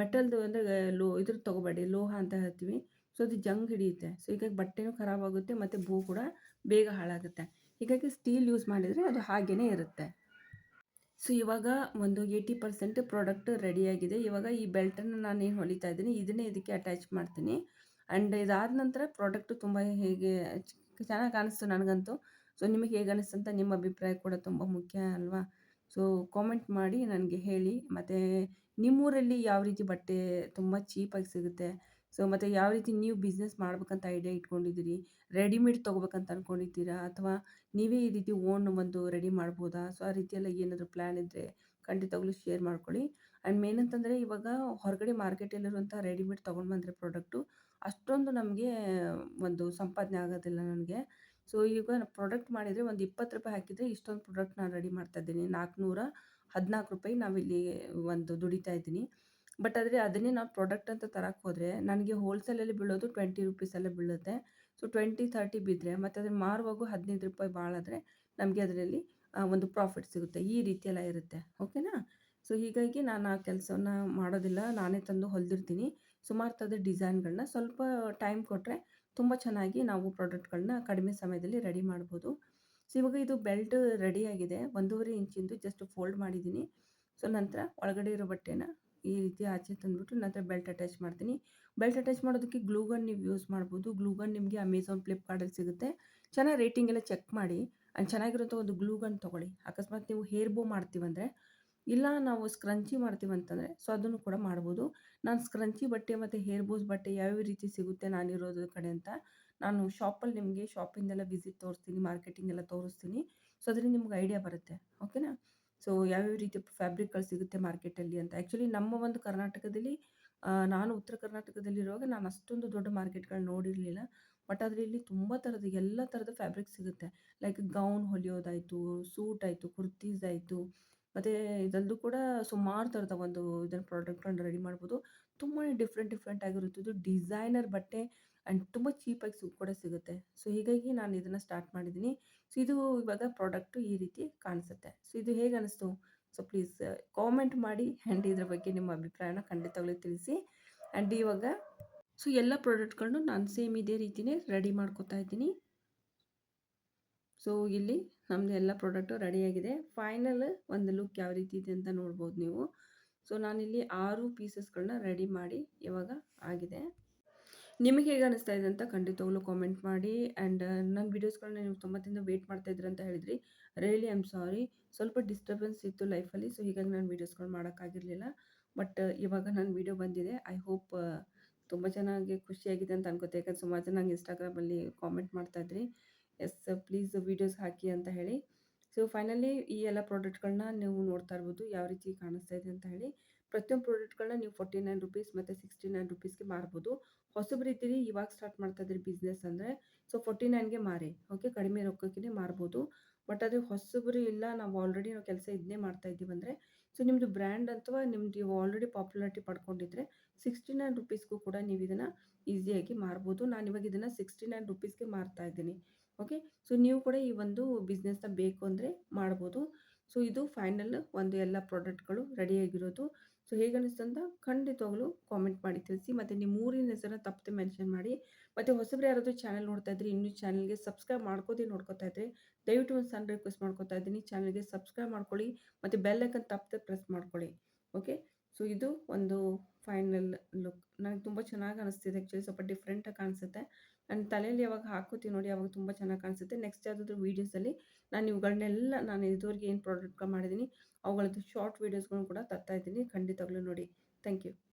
ಮೆಟಲ್‌ದು ಅಂದರೆ ಲೋ, ಇದ್ರದ್ದು ತೊಗೋಬೇಡಿ, ಲೋಹ ಅಂತ ಹೇಳ್ತೀವಿ. ಸೊ ಅದು ಜಂಗ್ ಹಿಡಿಯುತ್ತೆ. ಸೊ ಹೀಗಾಗಿ ಬಟ್ಟೆನೂ ಖರಾಬಾಗುತ್ತೆ ಮತ್ತು ಭೂ ಕೂಡ ಬೇಗ ಹಾಳಾಗುತ್ತೆ. ಹೀಗಾಗಿ ಸ್ಟೀಲ್ ಯೂಸ್ ಮಾಡಿದರೆ ಅದು ಹಾಗೇ ಇರುತ್ತೆ. ಸೊ ಇವಾಗ ಒಂದು 80% ಪ್ರಾಡಕ್ಟ್ ರೆಡಿಯಾಗಿದೆ. ಇವಾಗ ಈ ಬೆಲ್ಟನ್ನು ನಾನೇನು ಹೊಲಿತಾ ಇದ್ದೀನಿ, ಇದನ್ನೇ ಇದಕ್ಕೆ ಅಟ್ಯಾಚ್ ಮಾಡ್ತೀನಿ. ಆ್ಯಂಡ್ ಇದಾದ ನಂತರ ಪ್ರಾಡಕ್ಟು ತುಂಬ ಹೇಗೆ ಚೆನ್ನಾಗಿ ಕಾಣಿಸ್ತು ನನಗಂತೂ. ಸೊ, ನಿಮಗೆ ಹೇಗೆ ಅನಿಸ್ತಂತ ನಿಮ್ಮ ಅಭಿಪ್ರಾಯ ಕೂಡ ತುಂಬ ಮುಖ್ಯ ಅಲ್ವಾ? ಸೊ ಕಾಮೆಂಟ್ ಮಾಡಿ ನನಗೆ ಹೇಳಿ. ಮತ್ತು ನಿಮ್ಮೂರಲ್ಲಿ ಯಾವ ರೀತಿ ಬಟ್ಟೆ ತುಂಬ ಚೀಪಾಗಿ ಸಿಗುತ್ತೆ? ಸೊ, ಮತ್ತು ಯಾವ ರೀತಿ ನೀವು ಬಿಸ್ನೆಸ್ ಮಾಡ್ಬೇಕಂತ ಐಡಿಯಾ ಇಟ್ಕೊಂಡಿದ್ದೀರಿ? ರೆಡಿಮೇಡ್ ತೊಗೋಬೇಕಂತ ಅಂದ್ಕೊಂಡಿದ್ದೀರಾ ಅಥವಾ ನೀವೇ ಈ ರೀತಿ ಓನ್ ಒಂದು ರೆಡಿ ಮಾಡ್ಬೋದಾ? ಸೊ, ಆ ರೀತಿಯೆಲ್ಲ ಏನಾದರೂ ಪ್ಲ್ಯಾನ್ ಇದ್ದರೆ ಖಂಡಿತವಾಗ್ಲೂ ಶೇರ್ ಮಾಡ್ಕೊಳ್ಳಿ. ಆ್ಯಂಡ್ ಮೇನ್ ಅಂತಂದರೆ ಇವಾಗ ಹೊರಗಡೆ ಮಾರ್ಕೆಟಲ್ಲಿರುವಂಥ ರೆಡಿಮೇಡ್ ತೊಗೊಂಡು ಬಂದರೆ ಪ್ರಾಡಕ್ಟು ಅಷ್ಟೊಂದು ನಮಗೆ ಒಂದು ಸಂಪಾದನೆ ಆಗೋದಿಲ್ಲ ನನಗೆ. ಸೊ ಈಗ ಪ್ರಾಡಕ್ಟ್ ಮಾಡಿದರೆ ಒಂದು ಇಪ್ಪತ್ತು ರೂಪಾಯಿ ಹಾಕಿದರೆ ಇಷ್ಟೊಂದು ಪ್ರಾಡಕ್ಟ್ ನಾನು ರೆಡಿ ಮಾಡ್ತಾ ಇದ್ದೀನಿ. ನಾಲ್ಕುನೂರ ಹದಿನಾಲ್ಕು ರೂಪಾಯಿ ನಾವಿಲ್ಲಿ ಒಂದು ದುಡಿತಾ ಇದ್ದೀನಿ. ಬಟ್ ಆದರೆ ಅದನ್ನೇ ನಾವು ಪ್ರಾಡಕ್ಟ್ ಅಂತ ತರಕ್ಕೆ ಹೋದರೆ ನನಗೆ ಹೋಲ್ಸೇಲಲ್ಲಿ ಬೀಳೋದು ಟ್ವೆಂಟಿ ರುಪೀಸಲ್ಲೇ ಬೀಳುತ್ತೆ. ಸೊ 20, 30 ಬಿದ್ದರೆ ಮತ್ತು ಅದನ್ನು ಮಾರುವಾಗೂ ಹದಿನೈದು ರೂಪಾಯಿ ಭಾಳಾದರೆ ನಮಗೆ ಅದರಲ್ಲಿ ಒಂದು ಪ್ರಾಫಿಟ್ ಸಿಗುತ್ತೆ. ಈ ರೀತಿಯೆಲ್ಲ ಇರುತ್ತೆ. ಓಕೆನಾ? ಸೊ ಹೀಗಾಗಿ ನಾನು ಆ ಕೆಲಸವನ್ನು ಮಾಡೋದಿಲ್ಲ. ನಾನೇ ತಂದು ಹೊಲ್ದಿರ್ತೀನಿ. ಸುಮಾರು ಥರದ ಡಿಸೈನ್‌ಗಳನ್ನ ಸ್ವಲ್ಪ ಟೈಮ್ ಕೊಟ್ಟರೆ ತುಂಬ ಚೆನ್ನಾಗಿ ನಾವು ಪ್ರಾಡಕ್ಟ್‌ಗಳನ್ನ ಕಡಿಮೆ ಸಮಯದಲ್ಲಿ ರೆಡಿ ಮಾಡ್ಬೋದು. ಸೊ, ಇವಾಗ ಇದು ಬೆಲ್ಟ್ ರೆಡಿಯಾಗಿದೆ. 1.5 ಇಂಚಿಂದು ಜಸ್ಟ್ ಫೋಲ್ಡ್ ಮಾಡಿದ್ದೀನಿ. ಸೊ, ನಂತರ ಒಳಗಡೆ ಇರೋ ಬಟ್ಟೆನ ಈ ರೀತಿ ಆಚೆ ತಂದ್ಬಿಟ್ಟು ನಂತರ ಬೆಲ್ಟ್ ಅಟ್ಯಾಚ್ ಮಾಡ್ತೀನಿ. ಬೆಲ್ಟ್ ಅಟ್ಯಾಚ್ ಮಾಡೋದಕ್ಕೆ ಗ್ಲೂಗನ್ ನೀವು ಯೂಸ್ ಮಾಡ್ಬೋದು. ಗ್ಲೂಗನ್ ನಿಮಗೆ ಅಮೆಝಾನ್ ಫ್ಲಿಪ್‌ಕಾರ್ಟಲ್ಲಿ ಸಿಗುತ್ತೆ. ಚೆನ್ನಾಗಿ ರೇಟಿಂಗ್ ಎಲ್ಲ ಚೆಕ್ ಮಾಡಿ. ಆ್ಯಂಡ್ ಚೆನ್ನಾಗಿರುವಂಥ ಒಂದು ಗ್ಲೂಗನ್ ತೊಗೊಳ್ಳಿ. ಅಕಸ್ಮಾತ್ ನೀವು ಹೇರ್ ಬೋ ಮಾಡ್ತೀವಂದರೆ, ಇಲ್ಲ ನಾವು ಸ್ಕ್ರಂಚಿ ಮಾಡ್ತೀವಂತಂದರೆ, ಸೊ ಅದನ್ನು ಕೂಡ ಮಾಡ್ಬೋದು. ನಾನು ಸ್ಕ್ರಂಚಿ ಬಟ್ಟೆ ಮತ್ತು ಹೇರ್ ಬೋಸ್ ಬಟ್ಟೆ ಯಾವ್ಯಾವ ರೀತಿ ಸಿಗುತ್ತೆ ನಾನಿರೋದ್ರ ಕಡೆ ಅಂತ ನಾನು ಶಾಪಲ್ಲಿ ನಿಮಗೆ ಶಾಪಿಂದೆಲ್ಲ ವಿಸಿಟ್ ತೋರಿಸ್ತೀನಿ. ಮಾರ್ಕೆಟಿಂಗ್ ಎಲ್ಲ ತೋರಿಸ್ತೀನಿ. ಸೊ ಅದರಿಂದ ನಿಮ್ಗೆ ಐಡಿಯಾ ಬರುತ್ತೆ. ಓಕೆನಾ? ಸೊ ಯಾವ್ಯಾವ ರೀತಿ ಫ್ಯಾಬ್ರಿಕ್‌ಗಳು ಸಿಗುತ್ತೆ ಮಾರ್ಕೆಟಲ್ಲಿ ಅಂತ. ಆ್ಯಕ್ಚುಲಿ ನಮ್ಮ ಒಂದು ಕರ್ನಾಟಕದಲ್ಲಿ ನಾನು ಉತ್ತರ ಕರ್ನಾಟಕದಲ್ಲಿರುವಾಗ ನಾನು ಅಷ್ಟೊಂದು ದೊಡ್ಡ ಮಾರ್ಕೆಟ್ಗಳು ನೋಡಿರಲಿಲ್ಲ. ಬಟ್ ಆದರೆ ಇಲ್ಲಿ ತುಂಬ ಥರದ ಎಲ್ಲ ಥರದ ಫ್ಯಾಬ್ರಿಕ್ ಸಿಗುತ್ತೆ. ಲೈಕ್ ಗೌನ್ ಹೊಲಿಯೋದಾಯಿತು, ಸೂಟ್ ಆಯಿತು, ಕುರ್ತೀಸ್ ಆಯಿತು ಮತ್ತು ಇದರಲ್ಲೂ ಕೂಡ ಸುಮಾರು ಥರದ ಒಂದು ಇದನ್ನು ಪ್ರಾಡಕ್ಟ್‌ಗಳನ್ನ ರೆಡಿ ಮಾಡ್ಬೋದು. ತುಂಬ ಡಿಫ್ರೆಂಟ್ ಡಿಫ್ರೆಂಟ್ ಇದು ಡಿಸೈನರ್ ಬಟ್ಟೆ ಆ್ಯಂಡ್ ತುಂಬ ಚೀಪಾಗಿ ಸಿ ಕೂಡ ಸಿಗುತ್ತೆ. ಸೊ ಹೀಗಾಗಿ ನಾನು ಇದನ್ನು ಸ್ಟಾರ್ಟ್ ಮಾಡಿದ್ದೀನಿ. ಸೊ ಇದು ಇವಾಗ ಪ್ರಾಡಕ್ಟು ಈ ರೀತಿ ಕಾಣಿಸುತ್ತೆ. ಸೊ ಇದು ಹೇಗೆ ಅನ್ನಿಸ್ತು ಸೊ ಪ್ಲೀಸ್ ಕಾಮೆಂಟ್ ಮಾಡಿ ಆ್ಯಂಡ್ ಇದ್ರ ಬಗ್ಗೆ ನಿಮ್ಮ ಅಭಿಪ್ರಾಯನ ಖಂಡಿತವಾಗ್ಲೂ ತಿಳಿಸಿ. ಆ್ಯಂಡ್ ಇವಾಗ ಸೊ ಎಲ್ಲ ಪ್ರಾಡಕ್ಟ್ಗಳನ್ನು ನಾನು ಸೇಮ್ ಇದೇ ರೀತಿಯೇ ರೆಡಿ ಮಾಡ್ಕೋತಾ ಇದ್ದೀನಿ. ಸೊ ಇಲ್ಲಿ ನಮ್ಮದು ಎಲ್ಲ ಪ್ರಾಡಕ್ಟು ರೆಡಿಯಾಗಿದೆ ಫೈನಲ್ ಒಂದು ಲುಕ್ ಯಾವ ರೀತಿ ಇದೆ ಅಂತ ನೋಡ್ಬೋದು ನೀವು. ಸೊ ನಾನಿಲ್ಲಿ ಆರು ಪೀಸಸ್ಗಳನ್ನ ರೆಡಿ ಮಾಡಿ ಇವಾಗ ಆಗಿದೆ. ನಿಮಗೆ ಹೇಗೆ ಅನಿಸ್ತಾ ಇದೆ ಅಂತ ಖಂಡಿತವಾಗ್ಲೂ ಕಾಮೆಂಟ್ ಮಾಡಿ. ಆ್ಯಂಡ್ ನನ್ನ ವೀಡಿಯೋಸ್ಗಳನ್ನ ನೀವು ತುಂಬ ದಿನ ವೇಟ್ ಮಾಡ್ತಾ ಇದ್ರಿ ಅಂತ ಹೇಳಿದ್ರಿ. ರಿಯಲಿ ಐ ಆಮ್ ಸಾರಿ ಸ್ವಲ್ಪ ಡಿಸ್ಟರ್ಬೆನ್ಸ್ ಇತ್ತು ಲೈಫಲ್ಲಿ ಸೊ ಹೀಗಾಗಿ ನಾನು ವೀಡಿಯೋಸ್ಗಳು ಮಾಡೋಕ್ಕಾಗಿರಲಿಲ್ಲ ಬಟ್ ಇವಾಗ ನನ್ನ ವೀಡಿಯೋ ಬಂದಿದೆ. ಐ ಹೋಪ್ ತುಂಬ ಚೆನ್ನಾಗಿ ಖುಷಿಯಾಗಿದೆ ಅಂತ ಅನ್ಕೋತೆ. ಯಾಕಂದ್ರೆ ಸುಮಾರು ಜನ ಇನ್ಸ್ಟಾಗ್ರಾಮಲ್ಲಿ ಕಾಮೆಂಟ್ ಮಾಡ್ತಾಯಿದ್ರಿ ಎಸ್ ಪ್ಲೀಸ್ ವೀಡಿಯೋಸ್ ಹಾಕಿ ಅಂತ ಹೇಳಿ. ಸೊ ಫೈನಲಿ ಈ ಎಲ್ಲ ಪ್ರಾಡಕ್ಟ್ಗಳನ್ನ ನೀವು ನೋಡ್ತಾ ಇರ್ಬೋದು, ಯಾವ ರೀತಿ ಕಾಣಿಸ್ತಾ ಇದೆ ಅಂತ ಹೇಳಿ. ಪ್ರತಿಯೊಂದು ಪ್ರಾಡಕ್ಟ್ಗಳನ್ನ ನೀವು ಫೋರ್ಟಿ ನೈನ್ ರುಪೀಸ್ ಮತ್ತು ಸಿಕ್ಸ್ಟಿ ನೈನ್ ರುಪೀಸ್ಗೆ ಮಾರ್ಬೋದು. ಇದ್ದೀರಿ ಇವಾಗ ಸ್ಟಾರ್ಟ್ ಮಾಡ್ತಾ ಇದ್ರಿ ಬಿಸ್ನೆಸ್ ಅಂದರೆ ಸೊ ಫೋರ್ಟಿ ನೈನ್ಗೆ ಮಾರಿ. ಓಕೆ ಕಡಿಮೆ ರೊಕ್ಕಕ್ಕೆ ಮಾರ್ಬೋದು. ಬಟ್ ಅದು ಹೊಸಬ್ರು ಇಲ್ಲ, ನಾವು ಆಲ್ರೆಡಿ ನಾವು ಕೆಲಸ ಇದನ್ನೇ ಮಾಡ್ತಾ ಇದ್ದೀವಿ ಅಂದರೆ ಸೊ ನಿಮ್ಮದು ಬ್ರ್ಯಾಂಡ್ ಅಥವಾ ನಿಮ್ಮದು ನೀವು ಆಲ್ರೆಡಿ ಪಾಪ್ಯುಲಾರಿಟಿ ಪಡ್ಕೊಂಡಿದ್ರೆ ಸಿಕ್ಸ್ಟಿ ನೈನ್ ರುಪೀಸ್ಗೂ ಕೂಡ ನೀವು ಇದನ್ನು ಈಸಿಯಾಗಿ ಮಾರ್ಬೋದು. ನಾನು ಇವಾಗ ಇದನ್ನು ಸಿಕ್ಸ್ಟಿ ನೈನ್ ರುಪೀಸ್ಗೆ ಮಾರ್ತಾ ಇದ್ದೀನಿ. ಓಕೆ? ಸೊ, ನೀವು ಕೂಡ ಈ ಒಂದು ಬಿಸ್ನೆಸ್ನ ಬೇಕು ಅಂದರೆ ಮಾಡ್ಬೋದು. ಸೊ, ಇದು ಫೈನಲ್ ಒಂದು ಎಲ್ಲ ಪ್ರಾಡಕ್ಟ್ಗಳು ರೆಡಿಯಾಗಿರೋದು ಸೊ, ಹೇಗೆ ಅನಿಸ್ತು ಅಂತ ಖಂಡಿತವಾಗ್ಲೂ ಕಾಮೆಂಟ್ ಮಾಡಿ ತಿಳಿಸಿ. ಮತ್ತು ನಿಮ್ಮ ಊರಿನ ಹೆಸರನ್ನ ತಪ್ಪದೆ ಮೆನ್ಷನ್ ಮಾಡಿ. ಮತ್ತು ಹೊಸಬ್ರು ಯಾರಾದರೂ ಚಾನಲ್ ನೋಡ್ತಾ ಇದ್ರೆ ಇನ್ನೂ ಚಾನಲ್ಗೆ ಸಬ್ಸ್ಕ್ರೈಬ್ ಮಾಡ್ಕೋದೇ ನೋಡ್ಕೊತಾ ಇದ್ದರೆ ದಯವಿಟ್ಟು ಒಂದು ಸಣ್ಣ ರಿಕ್ವೆಸ್ಟ್ ಮಾಡ್ಕೋತಾ ಇದ್ದೀನಿ. ಚಾನಲ್ಗೆ ಸಬ್ಸ್ಕ್ರೈಬ್ ಮಾಡ್ಕೊಳ್ಳಿ. ಮತ್ತು ಬೆಲ್ಲೈಕನ್ ತಪ್ಪದೆ ಪ್ರೆಸ್ ಮಾಡ್ಕೊಳ್ಳಿ. ಓಕೆ? ಸೊ, ಇದು ಒಂದು ಫೈನಲ್ ಲುಕ್. ನನಗೆ ತುಂಬ ಚೆನ್ನಾಗಿ ಅನಿಸ್ತಿದೆ. ಆ್ಯಕ್ಚುಲಿ ಸ್ವಲ್ಪ ಡಿಫ್ರೆಂಟಾಗಿ ಕಾಣಿಸುತ್ತೆ. ನನ್ನ ತಲೆಯಲ್ಲಿ ಯಾವಾಗ ಹಾಕೋತೀವಿ ನೋಡಿ ಅವಾಗ ತುಂಬ ಚೆನ್ನಾಗಿ ಕಾಣಿಸುತ್ತೆ. ನೆಕ್ಸ್ಟ್ ಯಾವುದಾದ್ರು ವೀಡಿಯೋಸಲ್ಲಿ ನಾನು ಇವುಗಳನ್ನೆಲ್ಲ ನಾನು ಇದುವರೆಗೆ ಏನು ಪ್ರಾಡಕ್ಟ್ಗಳು ಮಾಡಿದ್ದೀನಿ ಅವುಗಳದ್ದು ಶಾರ್ಟ್ ವೀಡಿಯೋಸ್ಗಳನ್ನು ಕೂಡ ತರ್ತಾ ಇದ್ದೀನಿ. ಖಂಡಿತವಾಗ್ಲೂ ನೋಡಿ. Thank you